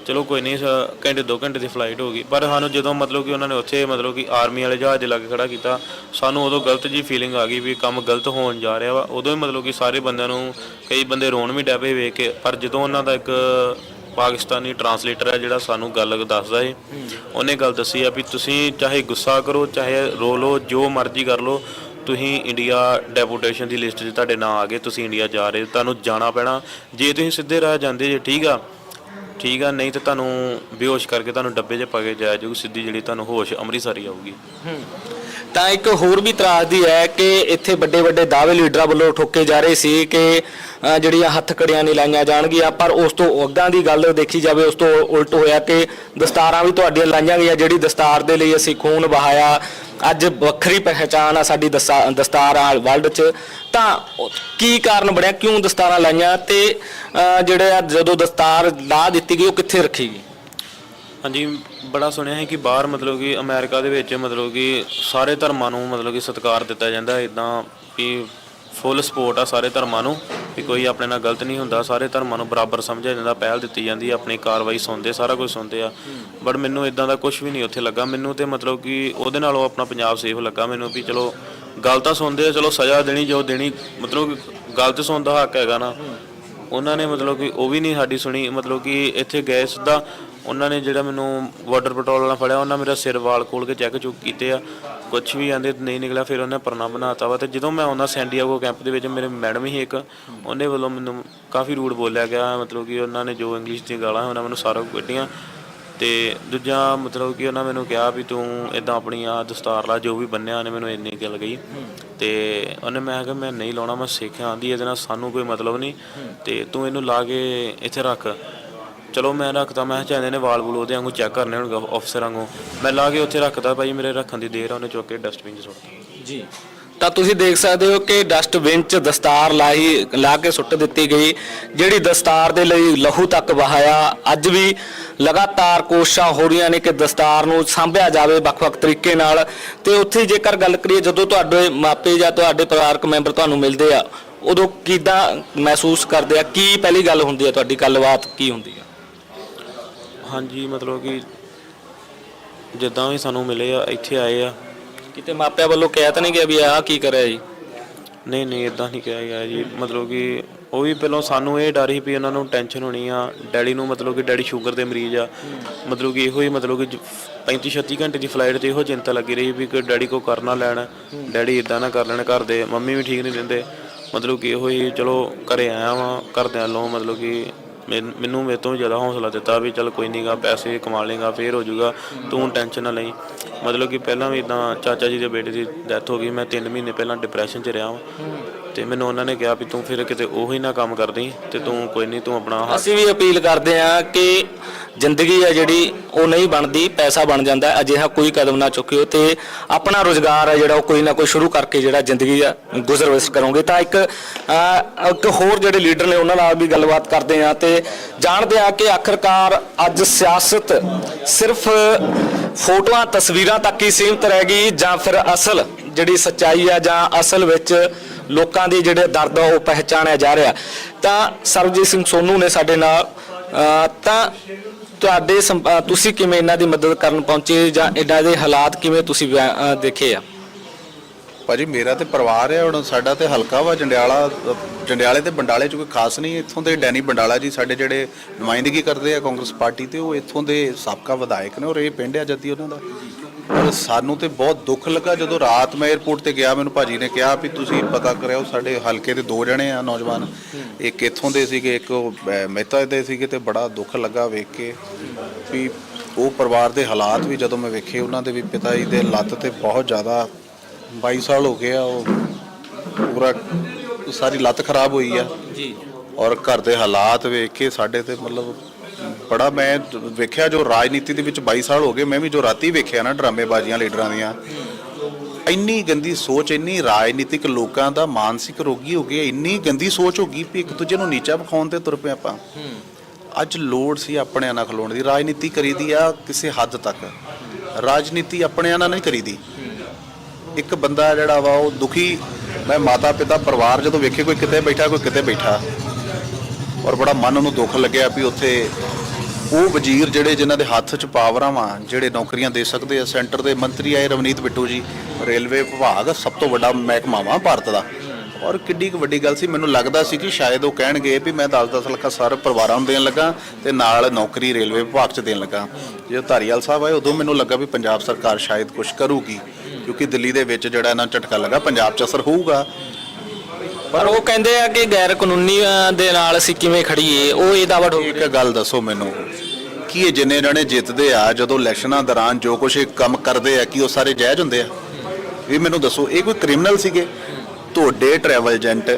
ਚਲੋ ਕੋਈ ਨਹੀਂ, ਸ- ਘੰਟੇ 2 ਘੰਟੇ ਦੀ ਫਲਾਈਟ ਹੋ ਗਈ। ਪਰ ਸਾਨੂੰ ਜਦੋਂ ਮਤਲਬ ਕਿ ਉਹਨਾਂ ਨੇ ਉੱਥੇ ਮਤਲਬ ਕਿ ਆਰਮੀ ਵਾਲੇ ਜਹਾਜ਼ ਦੇ ਲਾਗੇ ਖੜਾ ਕੀਤਾ, ਸਾਨੂੰ ਉਦੋਂ ਗਲਤ ਜੀ ਫੀਲਿੰਗ ਆ ਗਈ ਵੀ ਕੰਮ ਗਲਤ ਹੋਣ ਜਾ ਰਿਹਾ ਵਾ। ਉਦੋਂ ਹੀ ਮਤਲਬ ਕਿ ਸਾਰੇ ਬੰਦਿਆਂ ਨੂੰ ਕਈ ਬੰਦੇ ਰੋਣ ਵੀ ਡੈ ਪਏ ਵੇਖ ਕੇ, ਪਰ ਜਦੋਂ ਉਹਨਾਂ ਦਾ ਇੱਕ ਪਾਕਿਸਤਾਨੀ ਟਰਾਂਸਲੇਟਰ ਹੈ ਜਿਹੜਾ ਸਾਨੂੰ ਗੱਲ ਦੱਸਦਾ ਏ ਉਹਨੇ ਗੱਲ ਦੱਸੀ ਆ ਵੀ ਤੁਸੀਂ ਚਾਹੇ ਗੁੱਸਾ ਕਰੋ, ਚਾਹੇ ਰੋ ਲਓ, ਜੋ ਮਰਜ਼ੀ ਕਰ ਲਓ, ਤੁਸੀਂ ਇੰਡੀਆ ਡੈਪੂਟੇਸ਼ਨ ਦੀ ਲਿਸਟ 'ਚ ਤੁਹਾਡੇ ਨਾਂ ਆ ਗਏ, ਤੁਸੀਂ ਇੰਡੀਆ ਜਾ ਰਹੇ ਤੁਹਾਨੂੰ ਜਾਣਾ ਪੈਣਾ। ਜੇ ਤੁਸੀਂ ਸਿੱਧੇ ਰਾਹ ਜਾਂਦੇ ਜੇ, ਠੀਕ ਆ। ਠੀਕ ਆ, ਨਹੀਂ ਤੇ ਤੁਹਾਨੂੰ ਬੇਹੋਸ਼ ਕਰਕੇ ਤੁਹਾਨੂੰ ਡੱਬੇ 'ਚ ਪਾ ਕੇ ਜਾਇਆ ਜਾਊ ਸਿੱਧੀ ਜਿਹੜੀ ਤੁਹਾਨੂੰ ਹੋਸ਼ ਅੰਮ੍ਰਿਤਸਰ ਹੀ। ਆਊਗੀ ਤਾਂ ਇੱਕ ਹੋਰ ਵੀ ਤਰਾਸਦੀ ਹੈ ਕਿ ਇੱਥੇ ਵੱਡੇ ਵੱਡੇ ਦਾਅਵੇ ਲੀਡਰਾਂ ਵੱਲੋਂ ਠੋਕੇ ਜਾ ਰਹੇ ਸੀ ਕਿ ਜਿਹੜੀਆਂ ਹੱਥ ਕੜੀਆਂ ਨਹੀਂ ਲਾਈਆਂ ਜਾਣਗੀਆਂ ਪਰ ਉਸ ਤੋਂ ਅੱਗਾਂ ਦੀ ਗੱਲ ਦੇਖੀ ਜਾਵੇ ਉਸ ਤੋਂ ਉਲਟ ਹੋਇਆ ਕਿ ਦਸਤਾਰਾਂ ਵੀ ਤੁਹਾਡੀਆਂ ਲਾਈਆਂ ਗਈਆਂ ਜਿਹੜੀ ਦਸਤਾਰ ਦੇ ਲਈ ਅਸੀਂ ਖੂਨ ਵਹਾਇਆ ਅੱਜ ਵੱਖਰੀ ਪਹਿਚਾਣ ਆ ਸਾਡੀ ਦਸਾ- ਦਸਤਾਰ ਵਰਲਡ 'ਚ। ਤਾਂ ਕੀ ਕਾਰਨ ਬਣਿਆ? ਕਿਉਂ ਦਸਤਾਰਾਂ ਲਾਈਆਂ? ਤੇ ਅ, ਜਿਹੜੇ ਜਦੋਂ ਦਸਤਾਰ ਲਾ ਦਿੱਤੀ ਗਈ ਉਹ ਕਿੱਥੇ ਰੱਖੀ ਗਈ? ਹਾਂਜੀ, ਬੜਾ ਸੁਣਿਆ ਹੈ ਕਿ ਬਾਹਰ ਮਤਲਬ ਕਿ ਅਮਰੀਕਾ ਦੇ ਵਿੱਚ ਮਤਲਬ ਕਿ ਸਾਰੇ ਧਰਮਾਂ ਨੂੰ ਮਤਲਬ ਕਿ ਸਤਿਕਾਰ ਦਿੱਤਾ ਜਾਂਦਾ ਇਦਾਂ ਵੀ ਫੁੱਲ ਸਪੋਰਟ ਆ ਸਾਰੇ ਧਰਮਾਂ ਨੂੰ ਵੀ ਕੋਈ ਆਪਣੇ ਨਾਲ ਗਲਤ ਨਹੀਂ ਹੁੰਦਾ। ਸਾਰੇ ਧਰਮਾਂ ਨੂੰ ਬਰਾਬਰ ਸਮਝਿਆ ਜਾਂਦਾ, ਪਹਿਲ ਦਿੱਤੀ ਜਾਂਦੀ ਹੈ ਆਪਣੀ ਕਾਰਵਾਈ ਸੁਣਦੇ, ਸਾਰਾ ਕੁਝ ਸੁਣਦੇ ਆ। ਬਟ ਮੈਨੂੰ ਇਦਾਂ ਦਾ ਕੁਝ ਵੀ ਨਹੀਂ ਉੱਥੇ ਲੱਗਾ। ਮੈਨੂੰ ਤੇ ਮਤਲਬ ਕਿ ਉਹਦੇ ਨਾਲੋਂ ਆਪਣਾ ਪੰਜਾਬ ਸੇਫ ਲੱਗਾ ਮੈਨੂੰ ਵੀ ਚਲੋ ਗੱਲ ਤਾਂ ਸੁਣਦੇ ਆ, ਚਲੋ ਸਜ਼ਾ ਦੇਣੀ, ਜੋ ਦੇਣੀ, ਮਤਲਬ ਕਿ ਗੱਲ ਤੇ ਸੁਣਨ ਦਾ ਹੱਕ ਹੈਗਾ ਨਾ। ਉਹਨਾਂ ਨੇ ਮਤਲਬ ਕਿ ਉਹ ਵੀ ਨਹੀਂ ਸਾਡੀ ਸੁਣੀ। ਮਤਲਬ ਕਿ ਇੱਥੇ ਗਏ ਸਿੱਧਾ ਉਹਨਾਂ ਨੇ ਜਿਹੜਾ ਮੈਨੂੰ ਵਾਟਰ ਪੈਟਰੋਲ ਵਾਲਾ ਫੜਿਆ, ਉਹਨਾਂ ਮੇਰਾ ਸਿਰ ਵਾਲ ਖੋਲ ਕੇ ਚੈੱਕ ਚੁੱਕ ਕੀਤੇ ਆ। ਕੁਝ ਵੀ ਆਂਦੇ ਨਹੀਂ ਨਿਕਲਿਆ, ਫਿਰ ਉਹਨੇ ਪਰਨਾ ਬਣਾਤਾ ਵਾ। ਤੇ ਜਦੋਂ ਮੈਂ ਆਉਂਦਾ ਸੈਂਡੀਆਗੋ ਕੈਂਪ ਦੇ ਵਿੱਚ, ਮੇਰੇ ਮੈਡਮ ਹੀ ਇੱਕ, ਉਹਨੇ ਵੱਲੋਂ ਮੈਨੂੰ ਕਾਫੀ ਰੂਡ ਬੋਲਿਆ ਗਿਆ, ਮਤਲਬ ਕਿ ਉਹਨਾਂ ਨੇ ਜੋ ਇੰਗਲਿਸ਼ ਦੀਆਂ ਗਾਲਾਂ ਉਹਨਾਂ ਮੈਨੂੰ ਸਾਰਾ ਕੁਝ ਕੱਢੀਆਂ। ਤੇ ਦੂਜਾ ਮਤਲਬ ਕਿ ਉਹਨਾਂ ਮੈਨੂੰ ਕਿਹਾ ਵੀ ਤੂੰ ਇਦਾਂ ਆਪਣੀ ਆ ਦਸਤਾਰ ਲਾ ਜੋ ਵੀ ਬੰਨਿਆ ਉਹਨੇ ਮੈਨੂੰ ਇੰਨੀ ਗੱਲ ਗਈ ਤੇ ਉਹਨੇ ਮੈਂ ਕਿਹਾ, ਮੈਂ ਨਹੀਂ ਲਾਉਣਾ, ਮੈਂ ਸਿੱਖਿਆ ਆਂਦੀ ਇਹਦੇ ਨਾਲ ਸਾਨੂੰ ਕੋਈ ਮਤਲਬ ਨਹੀਂ। ਤੇ ਤੂੰ ਇਹਨੂੰ ਲਾ ਕੇ ਇੱਥੇ ਰੱਖ। ਚਲੋ ਮੈਂ ਰੱਖਤਾ ਮੈਂ ਕਿਹਾ ਚਾਹੁੰਦੇ ਨੇ ਵਾਲ ਵੂਲ ਉਹਦੇ ਵਾਂਗੂ ਚੈੱਕ ਕਰਨੇ ਹੋਣਗੇ ਆਫਸਰ ਵਾਂਗੂ। ਮੈਂ ਲਾ ਕੇ ਉੱਥੇ ਰੱਖਤਾ ਭਾਈ, ਮੇਰੇ ਰੱਖਣ ਦੀ ਦੇਰ ਆ, ਉਹਨੇ ਚੁੱਕ ਕੇ ਡਸਟਬਿਨ 'ਚ ਸੁੱਟਤਾ ਜੀ। ਤਾਂ ਤੁਸੀਂ ਦੇਖ ਸਕਦੇ ਹੋ ਕਿ ਡਸਟਬਿਨ 'ਚ ਦਸਤਾਰ ਲਾਈ ਲਾ ਕੇ ਸੁੱਟ ਦਿੱਤੀ ਗਈ, ਜਿਹੜੀ ਦਸਤਾਰ ਦੇ ਲਈ ਲਹੂ ਤੱਕ ਵਹਾਇਆ। ਅੱਜ ਵੀ ਲਗਾਤਾਰ ਕੋਸ਼ਿਸ਼ਾਂ ਹੋ ਰਹੀਆਂ ਨੇ ਕਿ ਦਸਤਾਰ ਨੂੰ ਸਾਂਭਿਆ ਜਾਵੇ ਵੱਖ-ਵੱਖ ਤਰੀਕੇ ਨਾਲ। ਤੇ ਉੱਥੇ ਜੇਕਰ ਗੱਲ ਕਰੀਏ, ਜਦੋਂ ਤੁਹਾਡੇ ਮਾਪੇ ਜਾਂ ਤੁਹਾਡੇ ਪਰਿਵਾਰਕ ਮੈਂਬਰ ਤੁਹਾਨੂੰ ਮਿਲਦੇ ਆ, ਉਦੋਂ ਕਿਦਾਂ ਮਹਿਸੂਸ ਕਰਦੇ ਆ? ਕੀ ਪਹਿਲੀ ਗੱਲ ਹੁੰਦੀ ਆ ਤੁਹਾਡੀ ਗੱਲਬਾਤ? ਕੀ ਹੁੰਦੀ ਆ? ਹਾਂਜੀ ਮਤਲਬ ਕਿ ਜਿੱਦਾਂ ਵੀ ਸਾਨੂੰ ਮਿਲੇ ਆ ਇੱਥੇ ਆਏ ਆ। ਕਿਤੇ ਮਾਪਿਆਂ ਵੱਲੋਂ ਕਿਹਾ ਤਾਂ ਨਹੀਂ ਗਿਆ ਵੀ ਆਹ ਕੀ ਕਰਿਆ ਜੀ? ਨਹੀਂ ਨਹੀਂ ਇਦਾਂ ਨਹੀਂ ਕਿਹਾ ਗਿਆ ਜੀ। ਮਤਲਬ ਕਿ ਉਹ ਵੀ ਪਹਿਲਾਂ ਸਾਨੂੰ ਇਹ ਡਰ ਸੀ ਵੀ ਉਹਨਾਂ ਨੂੰ ਟੈਨਸ਼ਨ ਹੋਣੀ ਆ। ਡੈਡੀ ਨੂੰ ਮਤਲਬ ਕਿ ਡੈਡੀ ਸ਼ੂਗਰ ਦੇ ਮਰੀਜ਼ ਆ। ਮਤਲਬ ਕਿ ਇਹੋ ਹੀ ਮਤਲਬ ਕਿ 35 36 ਘੰਟੇ ਦੀ ਫਲਾਈਟ ਤੇ ਇਹੋ ਚਿੰਤਾ ਲੱਗੀ ਰਹੀ ਵੀ ਕਿ ਡੈਡੀ ਕੋ ਕਰਨਾ ਲੈਣ ਡੈਡੀ ਇਦਾਂ ਨਾ ਕਰ ਲੈਣ ਘਰ ਦੇ। ਮੰਮੀ ਵੀ ਠੀਕ ਨਹੀਂ ਰਹਿੰਦੇ। ਮਤਲਬ ਕਿ ਇਹੋ ਹੀ ਚਲੋ ਘਰੇ ਆਇਆ ਵਾਂ ਘਰਦਿਆਂ ਵੱਲੋਂ ਮਤਲਬ ਕਿ ਮੈਨ- ਮੈਨੂੰ ਮੇਰੇ ਤੋਂ ਵੀ ਜ਼ਿਆਦਾ ਹੌਸਲਾ ਦਿੱਤਾ ਵੀ ਚੱਲ ਕੋਈ ਨਹੀਂਗਾ ਪੈਸੇ ਕਮਾ ਲੇਗਾ ਫੇਰ ਹੋ ਜਾਊਗਾ, ਤੂੰ ਟੈਨਸ਼ਨ ਨਾ ਲਈ। ਮਤਲਬ ਕਿ ਪਹਿਲਾਂ ਵੀ ਇਦਾਂ ਚਾਚਾ ਜੀ ਦੇ ਬੇਟੇ ਦੀ ਡੈਥ ਹੋ ਗਈ, ਮੈਂ 3 ਮਹੀਨੇ ਪਹਿਲਾਂ ਡਿਪਰੈਸ਼ਨ 'ਚ ਰਿਹਾ ਵਾਂ। ਤੇ ਮੈਨੂੰ ਉਹਨਾਂ ਨੇ ਕਿਹਾ ਵੀ ਤੂੰ ਫਿਰ ਕਿਤੇ ਉਹੀ ਨਾ ਕੰਮ ਕਰਦੀ ਤੇ ਤੂੰ ਕੋਈ ਨਹੀਂ ਤੂੰ ਆਪਣਾ ਹੱਥ ਅਸੀਂ ਵੀ ਅਪੀਲ ਕਰਦੇ ਹਾਂ ਕਿ ਜ਼ਿੰਦਗੀ ਹੈ ਜਿਹੜੀ ਉਹ ਨਹੀਂ ਬਣਦੀ ਪੈਸਾ ਬਣ ਜਾਂਦਾ ਹੈ। ਅਜਿਹਾ ਕੋਈ ਕਦਮ ਨਾ ਚੁੱਕਿਓ ਤੇ ਆਪਣਾ ਰੋਜ਼ਗਾਰ ਹੈ ਜਿਹੜਾ ਉਹ ਕੋਈ ਨਾ ਕੋਈ ਸ਼ੁਰੂ ਕਰਕੇ ਜਿਹੜਾ ਜ਼ਿੰਦਗੀ ਆ ਗੁਜ਼ਰ ਬਸਰ ਕਰੋਗੇ ਤਾਂ ਇੱਕ ਅਹ, ਇੱਕ ਹੋਰ ਜਿਹੜੇ ਲੀਡਰ ਨੇ ਉਹਨਾਂ ਨਾਲ ਵੀ ਗੱਲਬਾਤ ਕਰਦੇ ਹਾਂ ਤੇ ਜਾਣਦੇ ਹਾਂ ਕਿ ਆਖਰਕਾਰ ਅੱਜ ਸਿਆਸਤ ਸਿਰਫ ਫੋਟੋਆਂ ਤਸਵੀਰਾਂ ਤੱਕ ਹੀ ਸੀਮਤ ਰਹਿ ਗਈ ਜਾਂ ਫਿਰ ਅਸਲ ਜਿਹੜੀ ਸੱਚਾਈ ਆ ਜਾਂ ਅਸਲ ਵਿੱਚ ਲੋਕਾਂ ਦੇ ਜਿਹੜੇ ਦਰਦ ਆ ਉਹ ਪਹਿਚਾਣਿਆ ਜਾ ਰਿਹਾ। ਤਾਂ ਸਰਬਜੀਤ ਸਿੰਘ ਸੋਨੂ ਨੇ ਸਾਡੇ ਨਾਲ ਤਾਂ ਤੁਹਾਡੇ ਸੰਪ- ਤੁਸੀਂ ਕਿਵੇਂ ਇਹਨਾਂ ਦੀ ਮਦਦ ਕਰਨ ਪਹੁੰਚੇ ਜਾਂ ਇਹਨਾਂ ਦੇ ਹਾਲਾਤ ਕਿਵੇਂ ਤੁਸੀਂ ਦੇਖੇ ਆ? ਭਾਜੀ, ਮੇਰਾ ਤੇ ਪਰਿਵਾਰ ਹੈ ਹੁਣ ਸਾਡਾ ਤੇ ਹਲਕਾ ਵਾ ਜੰਡਿਆਲਾ, ਜੰਡਿਆਲੇ ਤੇ ਬੰਡਾਲੇ ਚ ਕੋਈ ਖਾਸ ਨਹੀਂ, ਇੱਥੋਂ ਦੇ ਡੈਨੀ ਬੰਡਾਲਾ ਜੀ ਸਾਡੇ ਜਿਹੜੇ ਨੁਮਾਇੰਦਗੀ ਕਰਦੇ ਆ ਕਾਂਗਰਸ ਪਾਰਟੀ ਤੇ, ਉਹ ਇੱਥੋਂ ਦੇ ਸਾਬਕਾ ਵਿਧਾਇਕ ਨੇ ਔਰ ਇਹ ਪਿੰਡ ਆ ਜੱਦੀ ਉਹਨਾਂ ਦਾ। ਸਾਨੂੰ ਤੇ ਬਹੁਤ ਦੁੱਖ ਲੱਗਾ ਜਦੋਂ ਰਾਤ ਮੈਂ 에ਅਰਪੋਰਟ ਤੇ ਗਿਆ ਮੈਨੂੰ ਭਾਜੀ ਨੇ ਕਿਹਾ ਵੀ ਤੁਸੀਂ ਪਤਾ ਕਰਿਓ ਸਾਡੇ ਹਲਕੇ ਦੇ ਦੋ ਜਣੇ ਆ ਨੌਜਵਾਨ। ਇੱਕ ਇੱਥੋਂ ਦੇ ਸੀਗੇ ਇੱਕ ਮਹਿਤਾ ਦੇ ਸੀਗੇ ਤੇ ਬੜਾ ਦੁੱਖ ਲੱਗਾ ਵੇਖ ਕੇ ਵੀ ਉਹ ਪਰਿਵਾਰ ਦੇ ਹਾਲਾਤ ਵੀ ਜਦੋਂ ਮੈਂ ਵੇਖੇ ਉਹਨਾਂ ਦੇ ਵੀ ਪਿਤਾ ਜੀ ਦੇ ਲੱਤ ਤੇ ਬਹੁਤ ਜ਼ਿਆਦਾ 22 ਸਾਲ ਹੋ ਗਏ ਆ ਉਹ ਪੂਰਾ ਸਾਰੀ ਲੱਤ ਖਰਾਬ ਹੋਈ ਆ। ਜੀ। ਔਰ ਘਰ ਦੇ ਹਾਲਾਤ ਵੇਖ ਕੇ ਸਾਡੇ ਤੇ ਮਤਲਬ ਬੜਾ ਮੈਂ ਵੇਖਿਆ ਜੋ ਰਾਜਨੀਤੀ ਦੇ ਵਿੱਚ 22 ਸਾਲ ਹੋ ਗਏ, ਮੈਂ ਵੀ ਜੋ ਰਾਤੀ ਵੇਖਿਆ ਨਾ ਡਰਾਮੇਬਾਜ਼ੀਆਂ, ਲੀਡਰਾਂ ਦੀਆਂ। ਇੰਨੀ ਗੰਦੀ ਸੋਚ, ਇੰਨੀ ਰਾਜਨੀਤਿਕ ਲੋਕਾਂ ਦਾ ਮਾਨਸਿਕ ਰੋਗੀ ਹੋ ਗਿਆ ਇੰਨੀ ਗੰਦੀ ਸੋਚ ਹੋ ਗਈ ਵੀ ਇੱਕ ਦੂਜੇ ਨੂੰ ਨੀਚਾ ਵਿਖਾਉਣ ਤੇ ਤੁਰ ਪਏ ਆਪਾਂ। ਅੱਜ ਲੋੜ ਸੀ ਆਪਣਿਆਂ ਨਾਲ ਖਲੋਣ ਦੀ, ਰਾਜਨੀਤੀ ਕਰੀਦੀ ਆ ਕਿਸੇ ਹੱਦ ਤੱਕ। ਰਾਜਨੀਤੀ ਆਪਣਿਆਂ ਨਾਲ ਨਹੀਂ ਕਰੀਦੀ ਇੱਕ ਬੰਦਾ ਜਿਹੜਾ ਵਾ, ਉਹ ਦੁਖੀ, ਮੈਂ ਮਾਤਾ ਪਿਤਾ ਪਰਿਵਾਰ ਜਦੋਂ ਵੇਖੇ, ਕੋਈ ਕਿਤੇ ਬੈਠਾ, ਕੋਈ ਕਿਤੇ ਬੈਠਾ। ਔਰ ਬੜਾ ਮਨ ਨੂੰ ਦੁੱਖ ਲੱਗਿਆ ਵੀ ਉੱਥੇ ਉਹ ਵਜ਼ੀਰ ਜਿਹੜੇ ਜਿਨ੍ਹਾਂ ਦੇ ਹੱਥ 'ਚ ਪਾਵਰਾਂ ਵਾ, ਜਿਹੜੇ ਨੌਕਰੀਆਂ ਦੇ ਸਕਦੇ ਆ, ਸੈਂਟਰ ਦੇ ਮੰਤਰੀ ਆਏ ਰਵਨੀਤ ਬਿੱਟੂ ਜੀ, ਰੇਲਵੇ ਵਿਭਾਗ ਸਭ ਤੋਂ ਵੱਡਾ ਮਹਿਕਮਾ ਵਾ ਭਾਰਤ ਦਾ। ਔਰ ਕਿੱਡੀ ਕੁ ਵੱਡੀ ਗੱਲ ਸੀ, ਮੈਨੂੰ ਲੱਗਦਾ ਸੀ ਕਿ ਸ਼ਾਇਦ ਉਹ ਕਹਿਣਗੇ ਵੀ ਮੈਂ 10-10 ਲੱਖਾਂ ਸਾਰੇ ਪਰਿਵਾਰਾਂ ਨੂੰ ਦੇਣ ਲੱਗਾ ਤੇ ਨਾਲ ਨੌਕਰੀ ਰੇਲਵੇ ਵਿਭਾਗ 'ਚ ਦੇਣ ਲੱਗਾ। ਜਦੋਂ ਧਾਰੀਵਾਲ ਸਾਹਿਬ ਆਏ, ਉਦੋਂ ਮੈਨੂੰ ਲੱਗਾ ਵੀ ਪੰਜਾਬ ਸਰਕਾਰ ਸ਼ਾਇਦ ਕੁਝ ਕਰੂਗੀ, ਕਿਉਂਕਿ ਦਿੱਲੀ ਦੇ ਵਿੱਚ ਜਿਹੜਾ ਇਹਨਾਂ ਨੂੰ ਝਟਕਾ ਲੱਗਾ, ਪੰਜਾਬ 'ਚ ਅਸਰ ਹੋਊਗਾ। ਪਰ ਉਹ ਕਹਿੰਦੇ ਆ ਕਿ ਗੈਰ ਕਾਨੂੰਨੀ ਦੇ ਨਾਲ ਅਸੀਂ ਕਿਵੇਂ ਖੜੀਏ ਉਹ ਇਹ ਦਾਅਵਾ ਠੋਕ ਇੱਕ ਗੱਲ ਦੱਸੋ ਮੈਨੂੰ ਕੀ ਇਹ ਜਿੰਨੇ ਜਣੇ ਜਿੱਤਦੇ ਆ ਜਦੋਂ ਇਲੈਕਸ਼ਨਾਂ ਦੌਰਾਨ ਜੋ ਕੁਝ ਕੰਮ ਕਰਦੇ ਆ ਕੀ ਉਹ ਸਾਰੇ ਜਾਇਜ਼ ਹੁੰਦੇ ਆ? ਇਹ ਮੈਨੂੰ ਦੱਸੋ ਇਹ ਕੋਈ ਕ੍ਰਿਮੀਨਲ ਸੀਗੇ? ਤੁਹਾਡੇ ਟਰੈਵਲ ਏਜੰਟ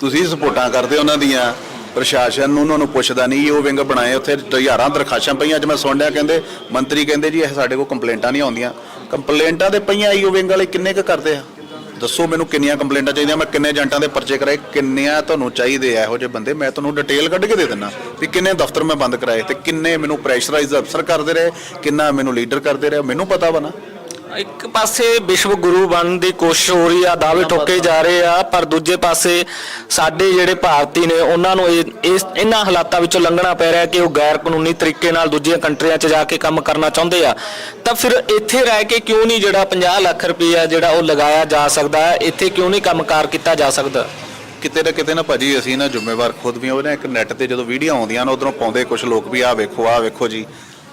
ਤੁਸੀਂ ਸਪੋਰਟਾਂ ਕਰਦੇ ਉਹਨਾਂ ਦੀਆਂ ਪ੍ਰਸ਼ਾਸਨ ਨੂੰ ਉਹਨਾਂ ਨੂੰ ਪੁੱਛਦਾ ਨਹੀਂ ਉਹ ਵਿੰਗ ਬਣਾਏ ਉੱਥੇ ਹਜ਼ਾਰਾਂ ਦਰਖਾਸ਼ਾਂ ਪਈਆਂ ਅੱਜ ਮੈਂ ਸੁਣਿਆ ਕਹਿੰਦੇ ਮੰਤਰੀ ਕਹਿੰਦੇ ਜੀ ਇਹ ਸਾਡੇ ਕੋਲ ਕੰਪਲੇਂਟਾਂ ਨਹੀਂ ਆਉਂਦੀਆਂ। ਕੰਪਲੇਂਟਾਂ ਦੇ ਪਈਆਂ ਈਓ ਵਿੰਗ ਵਾਲੇ ਕਿੰਨੇ ਕੁ ਕਰਦੇ ਆ? ਦੱਸੋ ਮੈਨੂੰ ਕਿੰਨੀਆਂ ਕੰਪਲੇਂਟਾਂ ਚਾਹੀਦੀਆਂ, ਮੈਂ ਕਿੰਨੇ ਏਜੰਟਾਂ ਦੇ ਪਰਚੇ ਕਰਾਏ, ਕਿੰਨਿਆਂ ਤੁਹਾਨੂੰ ਚਾਹੀਦੇ ਆ ਇਹੋ ਜਿਹੇ ਬੰਦੇ? ਮੈਂ ਤੁਹਾਨੂੰ ਡਿਟੇਲ ਕੱਢ ਕੇ ਦੇ ਦਿੰਦਾ ਵੀ ਕਿੰਨੇ ਦਫ਼ਤਰ ਮੈਂ ਬੰਦ ਕਰਾਏ ਤੇ ਕਿੰਨੇ ਮੈਨੂੰ ਪ੍ਰੈਸ਼ਰਾਈਜ਼ ਅਫਸਰ ਕਰਦੇ ਰਹੇ, ਕਿੰਨਾ ਮੈਨੂੰ ਲੀਡਰ ਕਰਦੇ ਰਹੇ, ਮੈਨੂੰ ਪਤਾ ਵਾ ਨਾ। ਇੱਕ ਪਾਸੇ ਵਿਸ਼ਵ ਗੁਰੂ ਬਣਨ ਦੀ ਕੋਸ਼ਿਸ਼ ਹੋ ਰਹੀ ਆ ਦਾਅਵੇ ਠੋਕੇ ਜਾ ਰਹੇ ਆ ਪਰ ਦੂਜੇ ਪਾਸੇ ਸਾਡੇ ਜਿਹੜੇ ਭਾਰਤੀ ਨੇ ਉਹਨਾਂ ਨੂੰ ਇਹ ਇਸ ਇਹਨਾਂ ਹਾਲਾਤਾਂ ਵਿੱਚੋਂ ਲੰਘਣਾ ਪੈ ਰਿਹਾ ਕਿ ਉਹ ਗੈਰ ਕਾਨੂੰਨੀ ਤਰੀਕੇ ਨਾਲ ਦੂਜੀਆਂ ਕੰਟਰੀਆਂ 'ਚ ਜਾ ਕੇ ਕੰਮ ਕਰਨਾ ਚਾਹੁੰਦੇ ਆ। ਤਾਂ ਫਿਰ ਇੱਥੇ ਰਹਿ ਕੇ ਕਿਉਂ ਨਹੀਂ ਜਿਹੜਾ 50 ਲੱਖ ਰੁਪਈਆ ਜਿਹੜਾ ਉਹ ਲਗਾਇਆ ਜਾ ਸਕਦਾ ਹੈ? ਇੱਥੇ ਕਿਉਂ ਨਹੀਂ ਕੰਮਕਾਰ ਕੀਤਾ ਜਾ ਸਕਦਾ? ਕਿਤੇ ਨਾ ਕਿਤੇ ਨਾ ਭਾਜੀ ਅਸੀਂ ਨਾ ਜ਼ਿੰਮੇਵਾਰ ਖੁਦ ਵੀ ਹਾਂ। ਉਹ ਨਾ ਇੱਕ ਨੈਟ ਤੇ ਜਦੋਂ ਵੀਡੀਓ ਆਉਂਦੀਆਂ ਨੇ ਉਧਰੋਂ ਪਾਉਂਦੇ ਕੁਝ ਲੋਕ ਵੀ ਆਹ ਵੇਖੋ ਆਹ ਵੇਖੋ ਜੀ।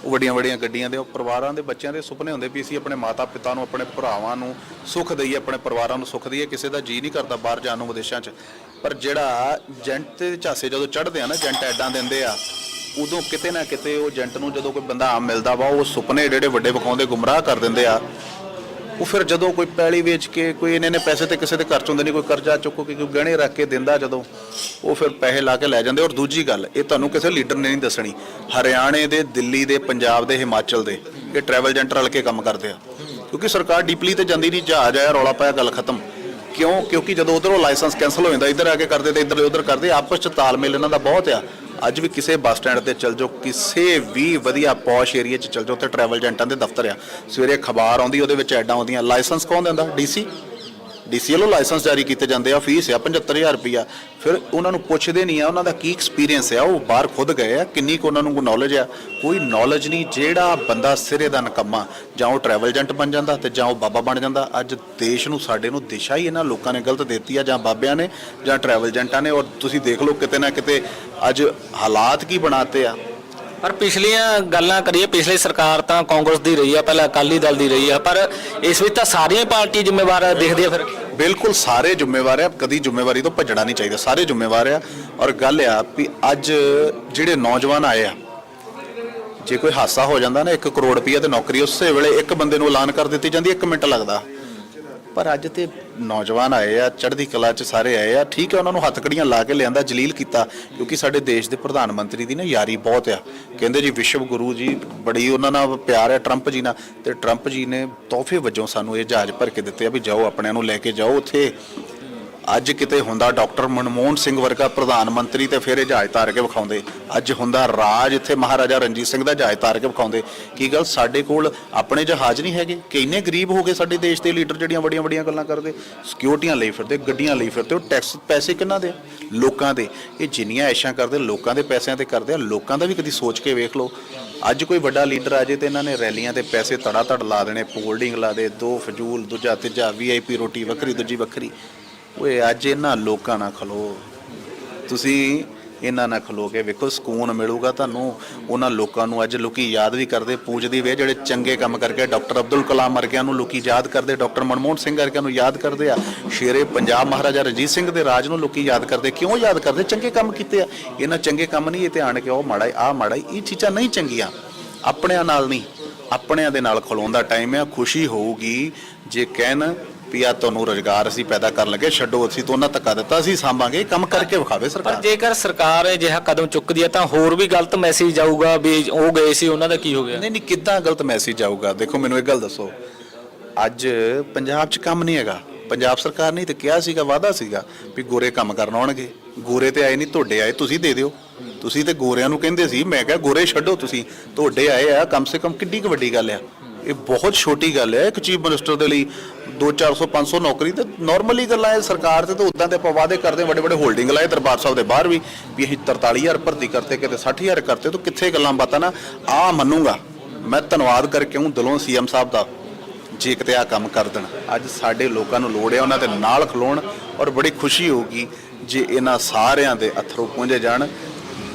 ਉਹ ਵੱਡੀਆਂ ਵੱਡੀਆਂ ਗੱਡੀਆਂ ਦੇ, ਉਹ ਪਰਿਵਾਰਾਂ ਦੇ ਬੱਚਿਆਂ ਦੇ ਸੁਪਨੇ ਹੁੰਦੇ ਵੀ ਅਸੀਂ ਆਪਣੇ ਮਾਤਾ ਪਿਤਾ ਨੂੰ, ਆਪਣੇ ਭਰਾਵਾਂ ਨੂੰ ਸੁੱਖ ਦਈਏ, ਆਪਣੇ ਪਰਿਵਾਰਾਂ ਨੂੰ ਸੁੱਖ ਦਈਏ, ਕਿਸੇ ਦਾ ਜੀ ਨਹੀਂ ਕਰਦਾ ਬਾਹਰ ਜਾਣ ਨੂੰ ਵਿਦੇਸ਼ਾਂ 'ਚ। ਪਰ ਜਿਹੜਾ ਏਜੰਟ ਤੇ ਝਾਸੇ ਜਦੋਂ ਚੜ੍ਹਦੇ ਆ ਨਾ ਏਜੰਟ ਐਡਾਂ ਦਿੰਦੇ ਆ, ਉਦੋਂ ਕਿਤੇ ਨਾ ਕਿਤੇ ਉਹ ਏਜੰਟ ਨੂੰ ਜਦੋਂ ਕੋਈ ਬੰਦਾ ਆਮ ਮਿਲਦਾ ਵਾ, ਉਹ ਸੁਪਨੇ ਜਿਹੜੇ ਵੱਡੇ ਵਿਖਾਉਂਦੇ, ਗੁੰਮਰਾਹ ਕਰ ਦਿੰਦੇ ਆ। ਉਹ ਫਿਰ ਜਦੋਂ ਕੋਈ ਪੈਲੀ ਵੇਚ ਕੇ ਕੋਈ ਇਹਨੇ ਨੇ ਪੈਸੇ ਤੇ ਕਿਸੇ ਦੇ ਖਰਚ ਹੁੰਦੇ ਨਹੀਂ ਕੋਈ ਕਰਜ਼ਾ ਚੁੱਕੋ ਕਿ, ਕੋਈ ਗਹਿਣੇ ਰੱਖ ਕੇ ਦਿੰਦਾ ਜਦੋਂ, ਉਹ ਫਿਰ ਪੈਸੇ ਲਾ ਕੇ ਲੈ ਜਾਂਦੇ। ਔਰ ਦੂਜੀ ਗੱਲ, ਇਹ ਤੁਹਾਨੂੰ ਕਿਸੇ ਲੀਡਰ ਨੇ ਨਹੀਂ ਦੱਸਣੀ। ਹਰਿਆਣੇ ਦੇ, ਦਿੱਲੀ ਦੇ, ਪੰਜਾਬ ਦੇ, ਹਿਮਾਚਲ ਦੇ, ਇਹ ਟਰੈਵਲ ਏਜੰਟ ਰਲ ਕੇ ਕੰਮ ਕਰਦੇ ਆ। ਕਿਉਂਕਿ ਸਰਕਾਰ ਡੀਪਲੀ ਤੇ ਜਾਂਦੀ ਨਹੀਂ ਜਹਾਜ਼ ਆਇਆ, ਰੌਲਾ ਪਾਇਆ, ਗੱਲ ਖਤਮ। ਕਿਉਂ? ਕਿਉਂਕਿ ਜਦੋਂ ਉਧਰੋਂ ਲਾਇਸੈਂਸ ਕੈਨਸਲ ਹੋ ਜਾਂਦਾ, ਇੱਧਰ ਆ ਕੇ ਕਰਦੇ ਤੇ ਇੱਧਰ ਉਧਰ ਕਰਦੇ, ਆਪਸ ਚ ਤਾਲਮੇਲ ਇਹਨਾਂ ਦਾ ਬਹੁਤ ਆ। ਅੱਜ ਵੀ ਕਿਸੇ ਬੱਸ ਸਟੈਂਡ ਤੇ ਚੱਲ ਜਾਓ, ਕਿਸੇ ਵੀ ਵਧੀਆ ਪੌਸ਼ ਏਰੀਆ 'ਚ ਚੱਲ ਜਾਓ ਤੇ ਟਰੈਵਲ ਏਜੰਟਾਂ ਦੇ ਦਫ਼ਤਰ ਆ। ਸਵੇਰੇ ਅਖਬਾਰ ਆਉਂਦੀ, ਉਹਦੇ ਵਿੱਚ ਐਡਾਂ ਆਉਂਦੀਆਂ। ਲਾਇਸੈਂਸ ਕੌਣ ਦਿੰਦਾ? ਡੀਸੀ ਡੀਸੀ ਵੱਲੋਂ ਲਾਇਸੈਂਸ ਜਾਰੀ ਕੀਤੇ ਜਾਂਦੇ ਆ ਫੀਸ ਆ 75000 ਰੁਪਿਆ ਫਿਰ ਉਹਨਾਂ ਨੂੰ ਪੁੱਛਦੇ ਨਹੀਂ ਆ, ਉਹਨਾਂ ਦਾ ਕੀ ਐਕਸਪੀਰੀਅੰਸ ਆ? ਉਹ ਬਾਹਰ ਖੁਦ ਗਏ ਆ, ਕਿੰਨੀ ਕੁ ਉਹਨਾਂ ਨੂੰ ਨੌਲੇਜ ਆ? ਕੋਈ ਨੌਲੇਜ ਨਹੀਂ ਜਿਹੜਾ ਬੰਦਾ ਸਿਰੇ ਦਾ ਨਕਮਾ, ਜਾਂ ਉਹ ਟਰੈਵਲ ਏਜੰਟ ਬਣ ਜਾਂਦਾ ਤੇ ਜਾਂ ਉਹ ਬਾਬਾ ਬਣ ਜਾਂਦਾ। ਅੱਜ ਦੇਸ਼ ਨੂੰ, ਸਾਡੇ ਨੂੰ ਦਿਸ਼ਾ ਹੀ ਇਹਨਾਂ ਲੋਕਾਂ ਨੇ ਗਲਤ ਦਿੱਤੀ ਆ, ਜਾਂ ਬਾਬਿਆਂ ਨੇ, ਜਾਂ ਟਰੈਵਲ ਏਜੰਟਾਂ ਨੇ। ਔਰ ਤੁਸੀਂ ਦੇਖ ਲਓ ਕਿਤੇ ਨਾ ਕਿਤੇ ਅੱਜ ਹਾਲਾਤ ਕੀ ਬਣਾਤੇ ਆ। ਪਰ ਪਿਛਲੀਆਂ ਗੱਲਾਂ ਕਰੀਏ, ਪਿਛਲੀ ਸਰਕਾਰ ਤਾਂ ਕਾਂਗਰਸ ਦੀ ਰਹੀ ਆ, ਪਹਿਲਾਂ ਅਕਾਲੀ ਦਲ ਦੀ ਰਹੀ ਆ, ਪਰ ਇਸ ਵਿੱਚ ਤਾਂ ਸਾਰੀਆਂ ਪਾਰਟੀਆਂ ਜ਼ਿੰਮੇਵਾਰ ਦੇਖਦੇ ਆ ਫਿਰ। ਬਿਲਕੁਲ ਸਾਰੇ ਜ਼ਿੰਮੇਵਾਰ ਆ, ਕਦੀ ਜ਼ਿੰਮੇਵਾਰੀ ਤੋਂ ਭੱਜਣਾ ਨਹੀਂ ਚਾਹੀਦਾ, ਸਾਰੇ ਜ਼ਿੰਮੇਵਾਰ ਆ। ਔਰ ਗੱਲ ਆ ਵੀ ਅੱਜ ਜਿਹੜੇ ਨੌਜਵਾਨ ਆਏ ਆ, ਜੇ ਕੋਈ ਹਾਸਾ ਹੋ ਜਾਂਦਾ ਨਾ 1 ਕਰੋੜ ਰੁਪਈਆ ਤੇ ਨੌਕਰੀ, ਉਸੇ ਵੇਲੇ ਇੱਕ ਬੰਦੇ ਨੂੰ ਐਲਾਨ ਕਰ ਦਿੱਤੀ ਜਾਂਦੀ 1 ਮਿੰਟ ਲੱਗਦਾ। ਪਰ ਅੱਜ ਤੇ ਨੌਜਵਾਨ ਆਏ ਆ, ਚੜ੍ਹਦੀ ਕਲਾ 'ਚ ਸਾਰੇ ਆਏ ਆ। ਠੀਕ ਹੈ, ਉਹਨਾਂ ਨੂੰ ਹੱਥਕੜੀਆਂ ਲਾ ਕੇ ਲਿਆਂਦਾ, ਜਲੀਲ ਕੀਤਾ, ਕਿਉਂਕਿ ਸਾਡੇ ਦੇਸ਼ ਦੇ ਪ੍ਰਧਾਨ ਮੰਤਰੀ ਦੀ ਨਾ ਯਾਰੀ ਬਹੁਤ ਆ। ਕਹਿੰਦੇ ਜੀ, ਵਿਸ਼ਵ ਗੁਰੂ ਜੀ, ਬੜੀ ਉਹਨਾਂ ਨਾਲ ਪਿਆਰ ਹੈ ਟਰੰਪ ਜੀ ਨਾਲ। ਤੇ ਟਰੰਪ ਜੀ ਨੇ ਤੋਹਫੇ ਵਜੋਂ ਸਾਨੂੰ ਇਹ ਜਹਾਜ਼ ਭਰ ਕੇ ਦਿੱਤੇ ਆ ਵੀ ਜਾਓ, ਆਪਣਿਆਂ ਨੂੰ ਲੈ ਕੇ ਜਾਓ ਉੱਥੇ। ਅੱਜ ਕਿਤੇ ਹੁੰਦਾ ਡਾਕਟਰ ਮਨਮੋਹਨ ਸਿੰਘ ਵਰਗਾ ਪ੍ਰਧਾਨ ਮੰਤਰੀ ਤੇ ਫਿਰ ਇਹ ਜਹਾਜ਼ ਤਾਰ ਕੇ ਵਿਖਾਉਂਦੇ। ਅੱਜ ਹੁੰਦਾ ਰਾਜ ਇੱਥੇ ਮਹਾਰਾਜਾ ਰਣਜੀਤ ਸਿੰਘ ਦਾ ਜਹਾਜ਼ ਤਾਰ ਕੇ ਵਿਖਾਉਂਦੇ। ਕੀ ਗੱਲ ਸਾਡੇ ਕੋਲ ਆਪਣੇ ਜਹਾਜ਼ ਨਹੀਂ ਹੈਗੇ? ਕਿ ਇੰਨੇ ਗਰੀਬ ਹੋ ਗਏ ਸਾਡੇ ਦੇਸ਼ ਦੇ ਲੀਡਰ ਜਿਹੜੀਆਂ ਵੱਡੀਆਂ ਵੱਡੀਆਂ ਗੱਲਾਂ ਕਰਦੇ? ਸਿਕਿਉਰਟੀਆਂ ਲਈ ਫਿਰਦੇ, ਗੱਡੀਆਂ ਲਈ ਫਿਰਦੇ, ਉਹ ਟੈਕਸ ਪੈਸੇ ਕਿੰਨਾ ਦੇ? ਲੋਕਾਂ ਦੇ। ਇਹ ਜਿੰਨੀਆਂ ਐਸ਼ਾਂ ਕਰਦੇ, ਲੋਕਾਂ ਦੇ ਪੈਸਿਆਂ ਤੇ ਕਰਦੇ ਆ, ਲੋਕਾਂ ਦਾ ਵੀ ਕਦੀ ਸੋਚ ਕੇ ਵੇਖ ਲਓ। ਅੱਜ ਕੋਈ ਵੱਡਾ ਲੀਡਰ ਆ ਜੇ ਤੇ ਇਹਨਾਂ ਨੇ ਰੈਲੀਆਂ ਤੇ ਪੈਸੇ ਤੜਾ ਤੜ ਲਾ ਦੇਣੇ, ਪੋਲਡਿੰਗ ਲਾ ਦੇ, ਦੋ ਫਜ਼ੂਲ, ਦੂਜਾ ਤੀਜਾ ਵੀਆਈਪੀ ਰੋਟੀ ਵੱਖਰੀ, ਦੂਜੀ ਵੱਖਰੀ। ਓਏ ਅੱਜ ਇਹਨਾਂ ਲੋਕਾਂ ਨਾਲ ਖਲੋ। ਤੁਸੀਂ ਇਹਨਾਂ ਨਾਲ ਖਲੋ ਕੇ ਵੇਖੋ ਸਕੂਨ ਮਿਲੂਗਾ ਤੁਹਾਨੂੰ। ਉਹਨਾਂ ਲੋਕਾਂ ਨੂੰ ਅੱਜ ਲੋਕੀ ਯਾਦ ਵੀ ਕਰਦੇ ਪੂਜਦੀ ਵੇ ਜਿਹੜੇ ਚੰਗੇ ਕੰਮ ਕਰਕੇ ਡਾਕਟਰ ਅਬਦੁਲ ਕਲਾਮ ਵਰਗਿਆਂ ਨੂੰ ਲੋਕੀ ਯਾਦ ਕਰਦੇ ਡਾਕਟਰ ਮਨਮੋਹਨ ਸਿੰਘ ਵਰਗਿਆਂ ਨੂੰ ਯਾਦ ਕਰਦੇ ਆ। ਸ਼ੇਰੇ ਪੰਜਾਬ ਮਹਾਰਾਜਾ ਰਣਜੀਤ ਸਿੰਘ ਦੇ ਰਾਜ ਨੂੰ ਲੋਕੀ ਯਾਦ ਕਰਦੇ। ਕਿਉਂ ਯਾਦ ਕਰਦੇ? ਚੰਗੇ ਕੰਮ ਕੀਤੇ ਆ। ਇਹਨਾਂ ਚੰਗੇ ਕੰਮ ਨਹੀਂ ਇਹ ਤੇ ਆਣ ਕੇ ਉਹ ਮਾੜਾ ਆ ਮਾੜਾ ਈ, ਇਹ ਚੀਜ਼ਾਂ ਨਹੀਂ ਚੰਗੀਆਂ। ਆਪਣਿਆਂ ਨਾਲ ਨਹੀਂ ਆਪਣਿਆਂ ਦੇ ਨਾਲ ਖਲੋਣ ਦਾ ਟਾਈਮ ਆ ਖੁਸ਼ੀ ਹੋਊਗੀ। ਜੇ ਕਹਿਣ ਵੀ ਆ ਤੁਹਾਨੂੰ ਰੋਜ਼ਗਾਰ ਅਸੀਂ ਪੈਦਾ ਕਰਨ ਲੱਗੇ ਛੱਡੋ ਅਸੀਂ ਤੋਂ ਉਹਨਾਂ ਧੱਕਾ ਦਿੱਤਾ ਅਸੀਂ ਸਾਂਭਾਂਗੇ ਕੰਮ ਕਰਕੇ ਵਿਖਾਵੇ ਪਰ ਸਰਕਾਰ ਜੇਕਰ ਸਰਕਾਰ ਅਜਿਹਾ ਕਦਮ ਚੁੱਕਦੀ ਹੈ ਤਾਂ ਹੋਰ ਵੀ ਗਲਤ ਮੈਸੇਜ ਜਾਊਗਾ ਵੀ ਉਹ ਗਏ ਸੀ ਉਹਨਾਂ ਦਾ ਕੀ ਹੋ ਗਿਆ? ਨਹੀਂ ਨਹੀਂ ਕਿੱਦਾਂ ਗਲਤ ਮੈਸੇਜ ਆਊਗਾ ਦੇਖੋ ਮੈਨੂੰ ਇੱਕ ਗੱਲ ਦੱਸੋ। ਅੱਜ ਪੰਜਾਬ 'ਚ ਕੰਮ ਨਹੀਂ ਹੈਗਾ। ਪੰਜਾਬ ਸਰਕਾਰ ਨੇ ਤਾਂ ਕਿਹਾ ਸੀਗਾ ਵਾਅਦਾ ਸੀਗਾ ਵੀ ਗੋਰੇ ਕੰਮ ਕਰਨ ਆਉਣਗੇ। ਗੋਰੇ ਤੇ ਆਏ ਨਹੀਂ ਤੁਹਾਡੇ ਆਏ ਤੁਸੀਂ ਦੇ ਦਿਓ। ਤੁਸੀਂ ਤੇ ਗੋਰਿਆਂ ਨੂੰ ਕਹਿੰਦੇ ਸੀ ਮੈਂ ਕਿਹਾ ਗੋਰੇ ਛੱਡੋ ਤੁਸੀਂ। ਤੁਹਾਡੇ ਆਏ ਆ ਕਮ ਸੇ ਕਮ ਕਿੱਡੀ ਕੁ ਵੱਡੀ ਗੱਲ ਆ। ਇਹ ਬਹੁਤ ਛੋਟੀ ਗੱਲ ਹੈ। ਇੱਕ ਚੀਫ ਮਿਨਿਸਟਰ ਦੇ ਲਈ 2 400 500 ਨੌਕਰੀ ਤੇ ਨਾਰਮਲੀ ਗੱਲਾਂ ਹੈ ਸਰਕਾਰ ਤੇ ਤਾਂ ਉਦਾਂ ਤੇ ਆਪਾਂ ਵਾਅਦੇ ਕਰਦੇ ਵੱਡੇ ਵੱਡੇ ਹੋਲਡਿੰਗ ਲਾਏ ਦਰਬਾਰ ਸਾਹਿਬ ਦੇ ਬਾਹਰ ਵੀ ਵੀ ਅਸੀਂ 43000 ਭਰਤੀ ਕਰਤੇ, ਕਿਤੇ 60000 ਕਰਤੇ, ਤਾਂ ਕਿੱਥੇ ਗੱਲਾਂ ਬਾਤਾਂ ਨਾ? ਆ ਮੰਨੂਗਾ। ਮੈਂ ਧੰਨਵਾਦ ਕਰਕੇ ਹੂੰ ਦਿਲੋਂ ਸੀਐਮ ਸਾਹਿਬ ਦਾ, ਜੇ ਕਿਤੇ ਆ ਕੰਮ ਕਰ ਦੇਣ। ਅੱਜ ਸਾਡੇ ਲੋਕਾਂ ਨੂੰ ਲੋੜ ਹੈ ਉਹਨਾਂ ਦੇ ਨਾਲ ਖਲੋਣ ਔਰ ਬੜੀ ਖੁਸ਼ੀ ਹੋਊਗੀ ਜੇ ਇਹਨਾਂ ਸਾਰਿਆਂ ਦੇ ਅਥਰੂ ਪੁੰਝੇ ਜਾਣ।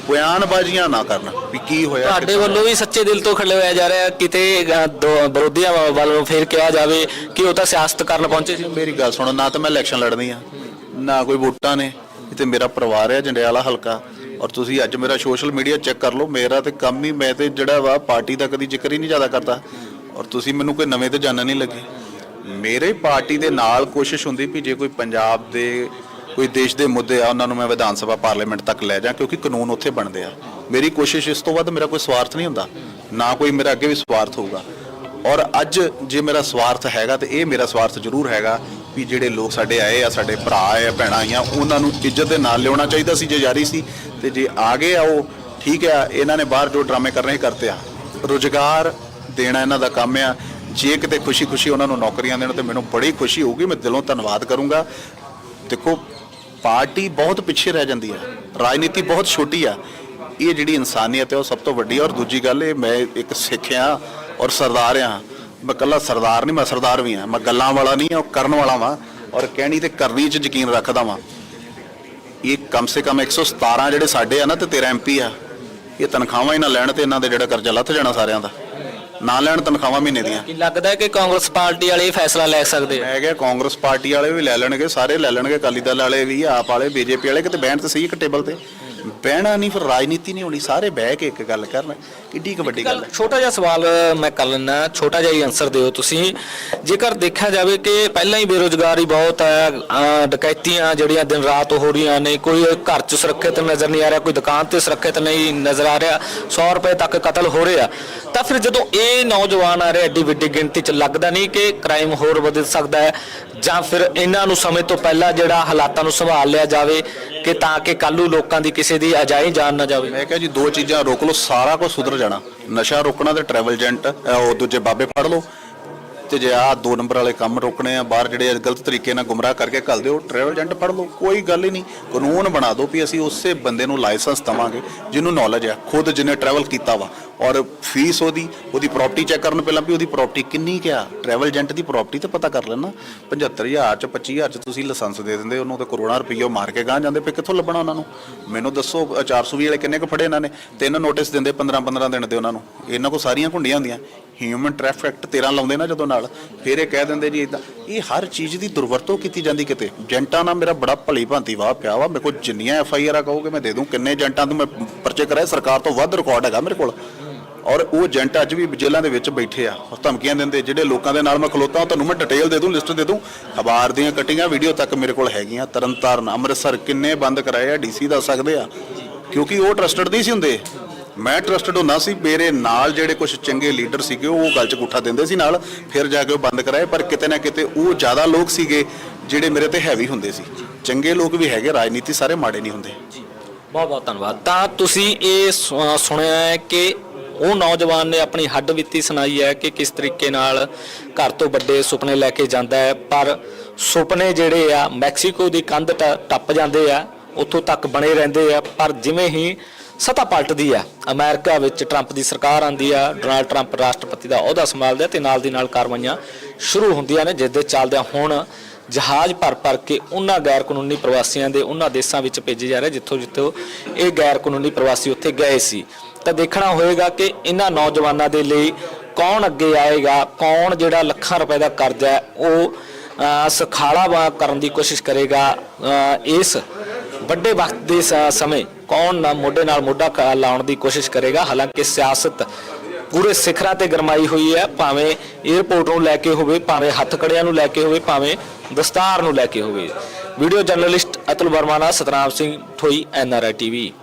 ਬਿਆਨਬਾਜ਼ੀਆਂ ਨਾ ਕਰਨ ਵੀ ਕੀ ਹੋਇਆ ਤੁਹਾਡੇ ਵੱਲੋਂ ਵੀ ਸੱਚੇ ਦਿਲ ਤੋਂ ਖੜਵਾਇਆ ਜਾ ਰਿਹਾ ਕਿਤੇ ਅ, ਦੋ- ਵਿਰੋਧੀਆਂ ਵੱਲੋਂ ਫੇਰ ਕਿਹਾ ਜਾਵੇ ਕਿ ਉਹ ਤਾਂ ਸਿਆਸਤ ਕਰਨ ਪਹੁੰਚੇ ਸੀ। ਮੇਰੀ ਗੱਲ ਸੁਣੋ ਨਾ ਤਾਂ ਮੈਂ ਇਲੈਕਸ਼ਨ ਲੜਨੀ ਆ ਨਾ ਕੋਈ ਵੋਟਾਂ ਨੇ ਇਹ ਤੇ ਮੇਰਾ ਪਰਿਵਾਰ ਹੈ ਜੰਡਿਆਲਾ ਹਲਕਾ ਔਰ ਤੁਸੀਂ ਅੱਜ ਮੇਰਾ ਸੋਸ਼ਲ ਮੀਡੀਆ ਚੈੱਕ ਕਰ ਲਓ ਮੇਰਾ ਤੇ ਕੰਮ ਹੀ ਮੈਂ ਤੇ ਜਿਹੜਾ ਵਾ ਪਾਰਟੀ ਦਾ ਕਦੀ ਜ਼ਿਕਰ ਹੀ ਨਹੀਂ ਜ਼ਿਆਦਾ ਕਰਦਾ ਔਰ ਤੁਸੀਂ ਮੈਨੂੰ ਕੋਈ ਨਵੇਂ ਤੇ ਜਾਣਨ ਨਹੀਂ ਲੱਗੇ। ਮੇਰੇ ਪਾਰਟੀ ਦੇ ਨਾਲ ਕੋਸ਼ਿਸ਼ ਹੁੰਦੀ ਵੀ ਜੇ ਕੋਈ ਪੰਜਾਬ ਦੇ ਕੋਈ ਦੇਸ਼ ਦੇ ਮੁੱਦੇ ਆ, ਉਹਨਾਂ ਨੂੰ ਮੈਂ ਵਿਧਾਨ ਸਭਾ ਪਾਰਲੀਮੈਂਟ ਤੱਕ ਲੈ ਜਾ, ਕਿਉਂਕਿ ਕਾਨੂੰਨ ਉੱਥੇ ਬਣਦੇ ਆ। ਮੇਰੀ ਕੋਸ਼ਿਸ਼ ਇਸ ਤੋਂ ਵੱਧ ਮੇਰਾ ਕੋਈ ਸਵਾਰਥ ਨਹੀਂ ਹੁੰਦਾ। ਨਾ ਕੋਈ ਮੇਰਾ ਅੱਗੇ ਵੀ ਸਵਾਰਥ ਹੋਊਗਾ। ਔਰ ਅੱਜ ਜੇ ਮੇਰਾ ਸਵਾਰਥ ਹੈਗਾ ਤੇ ਇਹ ਮੇਰਾ ਸਵਾਰਥ ਜ਼ਰੂਰ ਹੈਗਾ ਵੀ ਜਿਹੜੇ ਲੋਕ ਸਾਡੇ ਆਏ ਆ, ਸਾਡੇ ਭਰਾ ਆ, ਭੈਣਾਂ ਆਈਆਂ, ਉਹਨਾਂ ਨੂੰ ਇੱਜ਼ਤ ਦੇ ਨਾਲ ਲਿਆਉਣਾ ਚਾਹੀਦਾ ਸੀ ਜੇ ਜਾਰੀ ਸੀ। ਤੇ ਜੇ ਆ ਗਏ ਆ ਉਹ, ਠੀਕ ਆ, ਇਹਨਾਂ ਨੇ ਬਾਹਰ ਜੋ ਡਰਾਮੇ ਕਰਨੇ ਕਰਤੇ ਆ। ਰੋਜ਼ਗਾਰ ਦੇਣਾ ਇਹਨਾਂ ਦਾ ਕੰਮ ਆ। ਜੇ ਕਿਤੇ ਖੁਸ਼ੀ-ਖੁਸ਼ੀ ਉਹਨਾਂ ਨੂੰ ਨੌਕਰੀਆਂ ਦੇਣ ਤੇ ਮੈਨੂੰ ਬੜੀ ਖੁਸ਼ੀ ਹੋਊਗੀ, ਮੈਂ ਦਿਲੋਂ ਧੰਨਵਾਦ ਕਰੂੰਗਾ। ਦੇਖੋ ਪਾਰਟੀ ਬਹੁਤ ਪਿੱਛੇ ਰਹਿ ਜਾਂਦੀ ਹੈ। ਰਾਜਨੀਤੀ ਬਹੁਤ ਛੋਟੀ ਆ। ਇਹ ਜਿਹੜੀ ਇਨਸਾਨੀਅਤ ਹੈ, ਉਹ ਸਭ ਤੋਂ ਵੱਡੀ। ਔਰ ਦੂਜੀ ਗੱਲ, ਇਹ ਮੈਂ ਇੱਕ ਸਿੱਖ ਆ ਔਰ ਸਰਦਾਰ ਆ ਮੈਂ ਕੱਲਾ ਸਰਦਾਰ ਨਹੀਂ, ਮੈਂ ਸਰਦਾਰ ਵੀ ਆ ਮੈਂ ਗੱਲਾਂ ਵਾਲਾ ਨਹੀਂ ਆ ਕਰਨ ਵਾਲਾ ਵਾਂ। ਔਰ ਕਹਿਣੀ ਤੇ ਕਰਨੀ 'ਚ ਯਕੀਨ ਰੱਖਦਾ ਵਾਂ। ਇਹ ਕਮ ਸੇ ਕਮ 117 ਜਿਹੜੇ ਸਾਡੇ ਆ ਨਾ, ਤੇ 13 ਐਮਪੀ ਆ। ਇਹ ਤਨਖਾਹਾਂ ਹੀ ਨਾ ਲੈਣ ਤੇ ਇਹਨਾਂ ਦੇ ਜਿਹੜਾ ਕਰਜ਼ਾ ਲੱਥ ਜਾਣਾ ਸਾਰਿਆਂ ਦਾ। ਨਾ ਲੈਣ ਤਨਖਾਹਾਂ ਮਹੀਨੇ ਦੀਆਂ। ਕੀ ਲੱਗਦਾ ਹੈ ਕਿ ਕਾਂਗਰਸ ਪਾਰਟੀ ਵਾਲੇ ਇਹ ਫੈਸਲਾ ਲੈ ਸਕਦੇ ਆ? ਮੈਂ ਕਿਹਾ ਕਾਂਗਰਸ ਪਾਰਟੀ ਵਾਲੇ ਵੀ ਲੈ ਲੈਣਗੇ ਸਾਰੇ ਲੈ ਲੈਣਗੇ ਅਕਾਲੀ ਦਲ ਵਾਲੇ ਵੀ ਆਪ ਵਾਲੇ ਬੀਜੇਪੀ ਵਾਲੇ ਕਿਤੇ ਬਹਿਣ ਤੇ ਸਹੀ ਇੱਕ ਟੇਬਲ ਤੇ। ਬਹਿਣਾ ਨਹੀਂ ਫਿਰ ਰਾਜਨੀਤੀ ਨਹੀਂ ਹੋਣੀ ਸਾਰੇ ਬਹਿ ਕੇ ਇੱਕ ਗੱਲ ਕਰਨ। ਕਿੱਡੀ ਕੁ ਵੱਡੀ ਗੱਲ ਹੈ। ਛੋਟਾ ਜਿਹਾ ਸਵਾਲ ਮੈਂ ਕਰ ਲੈਣਾ ਛੋਟਾ ਜਿਹਾ ਹੀ ਆਨਸਰ ਦਿਓ ਤੁਸੀਂ। ਜੇਕਰ ਦੇਖਿਆ ਜਾਵੇ ਕਿ ਪਹਿਲਾਂ ਹੀ ਬੇਰੋਜ਼ਗਾਰੀ ਬਹੁਤ ਹੈ ਡਕੈਤੀਆਂ ਜਿਹੜੀਆਂ ਦਿਨ ਰਾਤ ਹੋ ਰਹੀਆਂ ਨੇ ਕੋਈ ਘਰ 'ਚ ਸੁਰੱਖਿਅਤ ਨਜ਼ਰ ਨਹੀਂ ਆ ਰਿਹਾ ਕੋਈ ਦੁਕਾਨ ਤੇ ਸੁਰੱਖਿਅਤ ਨਹੀਂ ਨਜ਼ਰ ਆ ਰਿਹਾ 100 ਰੁਪਏ ਤੱਕ ਕਤਲ ਹੋ ਰਿਹਾ। ਤਾਂ ਫਿਰ ਜਦੋਂ ਇਹ ਨੌਜਵਾਨ ਆ ਰਹੇ ਐਡੀ ਵੱਡੀ ਗਿਣਤੀ 'ਚ ਲੱਗਦਾ ਨਹੀਂ ਕਿ ਕ੍ਰਾਈਮ ਹੋਰ ਵਧ ਸਕਦਾ ਹੈ ਜਾਂ ਫਿਰ ਇਹਨਾਂ ਨੂੰ ਸਮੇਂ ਤੋਂ ਪਹਿਲਾਂ ਜਿਹੜਾ ਹਾਲਾਤਾਂ ਨੂੰ ਸੰਭਾਲ ਲਿਆ ਜਾਵੇ ਕਿ ਤਾਂ ਕਿ ਕੱਲ੍ਹ ਨੂੰ ਲੋਕਾਂ ਦੀ ਕਿਸੇ ਦੀ ਅਜਾਈ ਜਾਣ ਨਾ ਜਾਵੇ। ਮੈਂ ਕਿਹਾ ਜੀ ਦੋ ਚੀਜ਼ਾਂ ਰੋਕ ਲਓ, ਸਾਰਾ ਕੁਝ ਸੁਧਰ ਜਾਣਾ। ਨਸ਼ਾ ਰੋਕਣਾ ਤੇ ਟਰੈਵਲ ਏਜੰਟ ਉਹ ਦੂਜੇ ਬਾਬੇ ਫੜ ਲਓ। ਤੇ ਜੇ ਆ ਦੋ ਨੰਬਰ ਵਾਲੇ ਕੰਮ ਰੋਕਣੇ ਆ ਬਾਹਰ ਜਿਹੜੇ ਗਲਤ ਤਰੀਕੇ ਨਾਲ ਗੁੰਮਰਾਹ ਕਰਕੇ ਘੱਲ ਦਿਓ ਟਰੈਵਲ ਏਜੰਟ ਫੜ ਲਓ ਕੋਈ ਗੱਲ ਹੀ ਨਹੀਂ। ਕਾਨੂੰਨ ਬਣਾ ਦਿਓ ਵੀ ਅਸੀਂ ਉਸੇ ਬੰਦੇ ਨੂੰ ਲਾਇਸੈਂਸ ਦਵਾਂਗੇ ਜਿਹਨੂੰ ਨੌਲੇਜ ਹੈ ਖੁਦ ਜਿਹਨੇ ਟਰੈਵਲ ਕੀਤਾ ਵਾ। ਔਰ ਫੀਸ ਉਹਦੀ ਉਹਦੀ ਪ੍ਰਾਪਰਟੀ ਚੈੱਕ ਕਰਨ ਪਹਿਲਾਂ ਵੀ ਉਹਦੀ ਪ੍ਰਾਪਰਟੀ ਕਿੰਨੀ ਕਿਆ ਟਰੈਵਲ ਏਜੰਟ ਦੀ ਪ੍ਰਾਪਰਟੀ ਤਾਂ ਪਤਾ ਕਰ ਲੈਣਾ। 75000 ਚ 25000 ਚ ਤੁਸੀਂ ਲਾਇਸੈਂਸ ਦੇ ਦਿੰਦੇ ਉਹਨੂੰ ਤੇ ਕਰੋੜਾਂ ਰੁਪਈਆ ਮਾਰ ਕੇ ਗਾਂ ਜਾਂਦੇ ਪਏ ਕਿੱਥੋਂ ਲੱਭਣਾ ਉਹਨਾਂ ਨੂੰ? ਮੈਨੂੰ ਦੱਸੋ ਅ, 420 ਵਾਲੇ ਕਿੰਨੇ ਕੁ ਫੜੇ ਇਹਨਾਂ ਨੇ? ਤਿੰਨ ਨੋਟਿਸ ਦਿੰਦੇ 15 15 ਦਿਨ ਦੇ ਉਹਨਾਂ ਨੂੰ। ਇਹਨਾਂ ਕੋ ਸਾਰੀਆਂ ਘੁੰਡੀਆਂ ਹੁੰਦੀਆਂ। ਹਿਊਮਨ ਟ੍ਰੈਫਿਕ ਐਕਟ 13 ਲਾਉਂਦੇ ਨਾ ਜਦੋਂ ਨਾਲ, ਫਿਰ ਇਹ ਕਹਿ ਦਿੰਦੇ ਜੀ ਇਦਾਂ ਇਹ ਹਰ ਚੀਜ਼ ਦੀ ਦੁਰਵਰਤੋਂ ਕੀਤੀ ਜਾਂਦੀ ਕਿਤੇ? ਏਜੰਟਾਂ ਨਾਲ ਮੇਰਾ ਬੜਾ ਭਲੀ ਭਾਂਤੀ ਵਾਹ ਪਿਆ ਵਾ, ਮੇਰੇ ਕੋਲ ਜਿੰਨੀਆਂ ਐਫ ਆਈ ਆਰਾਂ ਕਹੋਗੇ ਮੈਂ ਦੇ ਦੂੰ, ਕਿੰਨੇ ਏਜੰਟਾਂ ਤੋਂ ਮੈਂ ਪਰਚੇ ਕਰਾਏ, ਸਰਕਾਰ ਤੋਂ ਵੱਧ ਰਿਕਾਰਡ ਹੈਗਾ ਮੇਰੇ ਕੋਲ। ਔਰ ਉਹ ਏਜੰਟ ਅੱਜ ਵੀ ਜੇਲ੍ਹਾਂ ਦੇ ਵਿੱਚ ਬੈਠੇ ਆ, ਉਹ ਧਮਕੀਆਂ ਦਿੰਦੇ, ਜਿਹੜੇ ਲੋਕਾਂ ਦੇ ਨਾਲ ਮੈਂ ਖਲੋਤਾ ਤੁਹਾਨੂੰ ਮੈਂ ਡਿਟੇਲ ਦੇ ਦੂੰ ਲਿਸਟ ਦੇ ਦੂੰ। ਅਖਬਾਰ ਦੀਆਂ ਕਟਿੰਗਾਂ ਵੀਡੀਓ ਤੱਕ ਮੇਰੇ ਕੋਲ ਹੈਗੀਆਂ, ਤਰਨਤਾਰਨ, ਅੰਮ੍ਰਿਤਸਰ ਕਿੰਨੇ ਬੰਦ ਕਰਾਏ ਆ ਡੀਸੀ ਦੱਸ ਸਕਦੇ ਆ? ਕਿਉਂਕਿ ਉਹ ਟਰਸਟਡ ਨਹੀਂ ਸੀ ਹੁੰਦੇ। ਮੈਂ ਟਰਸਟਡ ਹੁੰਦਾ ਸੀ, ਮੇਰੇ ਨਾਲ ਜਿਹੜੇ ਕੁਝ ਚੰਗੇ ਲੀਡਰ ਸੀਗੇ, ਉਹ ਗੱਲ 'ਚ ਗੁੱਠਾ ਦਿੰਦੇ ਸੀ ਨਾਲ, ਫਿਰ ਜਾ ਕੇ ਉਹ ਬੰਦ ਕਰਾਏ, ਪਰ ਕਿਤੇ ਨਾ ਕਿਤੇ ਉਹ ਜ਼ਿਆਦਾ ਲੋਕ ਸੀਗੇ ਜਿਹੜੇ ਮੇਰੇ ਤੇ ਹੈਵੀ ਹੁੰਦੇ ਸੀ। ਚੰਗੇ ਲੋਕ ਵੀ ਹੈਗੇ, ਰਾਜਨੀਤੀ ਸਾਰੇ ਮਾੜੇ ਨਹੀਂ ਹੁੰਦੇ। ਬਹੁਤ ਬਹੁਤ ਧੰਨਵਾਦ। ਤਾਂ ਤੁਸੀਂ ਇਹ ਸੁ- ਸੁਣਿਆ ਹੈ ਕਿ ਉਹ ਨੌਜਵਾਨ ਨੇ ਆਪਣੀ ਹੱਡ ਬੀਤੀ ਸੁਣਾਈ ਹੈ ਕਿ ਕਿਸ ਤਰੀਕੇ ਨਾਲ ਘਰ ਤੋਂ ਵੱਡੇ ਸੁਪਨੇ ਲੈ ਕੇ ਜਾਂਦਾ ਹੈ, ਪਰ ਸੁਪਨੇ ਜਿਹੜੇ ਆ, ਮੈਕਸੀਕੋ ਦੀ ਕੰਧ ਟ- ਟੱਪ ਜਾਂਦੇ ਆ, ਉੱਥੋਂ ਤੱਕ ਬਣੇ ਰਹਿੰਦੇ ਆ, ਪਰ ਜਿਵੇਂ ਹੀ ਸਤਾ ਪਲਟਦੀ ਆ। ਅਮਰੀਕਾ ਵਿੱਚ ਟਰੰਪ ਦੀ ਸਰਕਾਰ ਆਂਦੀ ਆ ਡੋਨਾਲਡ ਟਰੰਪ ਰਾਸ਼ਟਰਪਤੀ ਦਾ ਅਹੁਦਾ ਸੰਭਾਲਦਾ ਤੇ ਨਾਲ ਦੀ ਨਾਲ ਕਾਰਵਾਈਆਂ ਸ਼ੁਰੂ ਹੁੰਦੀਆਂ ਨੇ ਜਿਸ ਦੇ ਚੱਲਦਿਆਂ ਹੁਣ ਜਹਾਜ਼ ਭਰ ਭਰ ਕੇ ਉਹਨਾਂ ਗੈਰ ਕਾਨੂੰਨੀ ਪ੍ਰਵਾਸੀਆਂ ਦੇ ਉਹਨਾਂ ਦੇਸ਼ਾਂ ਵਿੱਚ ਭੇਜੇ ਜਾ ਰਹੇ ਜਿੱਥੋਂ ਜਿੱਥੋਂ ਇਹ ਗੈਰ ਕਾਨੂੰਨੀ ਪ੍ਰਵਾਸੀ ਉੱਥੇ ਗਏ ਸੀ। ਤਾਂ ਦੇਖਣਾ ਹੋਏਗਾ ਕਿ ਇਹਨਾਂ ਨੌਜਵਾਨਾਂ ਦੇ ਲਈ ਕੌਣ ਅੱਗੇ ਆਏਗਾ ਕੌਣ ਜਿਹੜਾ ਲੱਖਾਂ ਰੁਪਏ ਦਾ ਕਰਜ਼ਾ ਹੈ ਉਹ ਅਹ, ਸਖਾਲਾ ਕਰਨ ਦੀ ਕੋਸ਼ਿਸ਼ ਕਰੇਗਾ ਇਸ ਵੱਡੇ ਵਕਤ ਦੇ ਸ- ਸਮੇਂ ਕੌਣ ਨਾ ਮੋਢੇ ਨਾਲ ਮੋਢਾ ਲਾਉਣ ਦੀ ਕੋਸ਼ਿਸ਼ ਕਰੇਗਾ। ਹਾਲਾਂਕਿ ਸਿਆਸਤ ਪੂਰੇ ਸਿਖਰਾਂ ਤੇ ਗਰਮਾਈ ਹੋਈ ਹੈ। ਭਾਵੇਂ 에어ਪੋਰਟ ਨੂੰ ਲੈ ਕੇ ਹੋਵੇ, ਭਾਵੇਂ ਹੱਥ ਕੜਿਆਂ ਨੂੰ ਲੈ ਕੇ ਹੋਵੇ, ਭਾਵੇਂ ਦਸਤਾਰ ਨੂੰ ਲੈ ਕੇ ਹੋਵੇ। ਵੀਡੀਓ ਜਰਨਲਿਸਟ ਅਤੁਲ ਵਰਮਾ ਨਾਲ ਸਤਨਾਮ ਸਿੰਘ ਠੋਈ ਐਨਆਰਆਈ ਟੀਵੀ।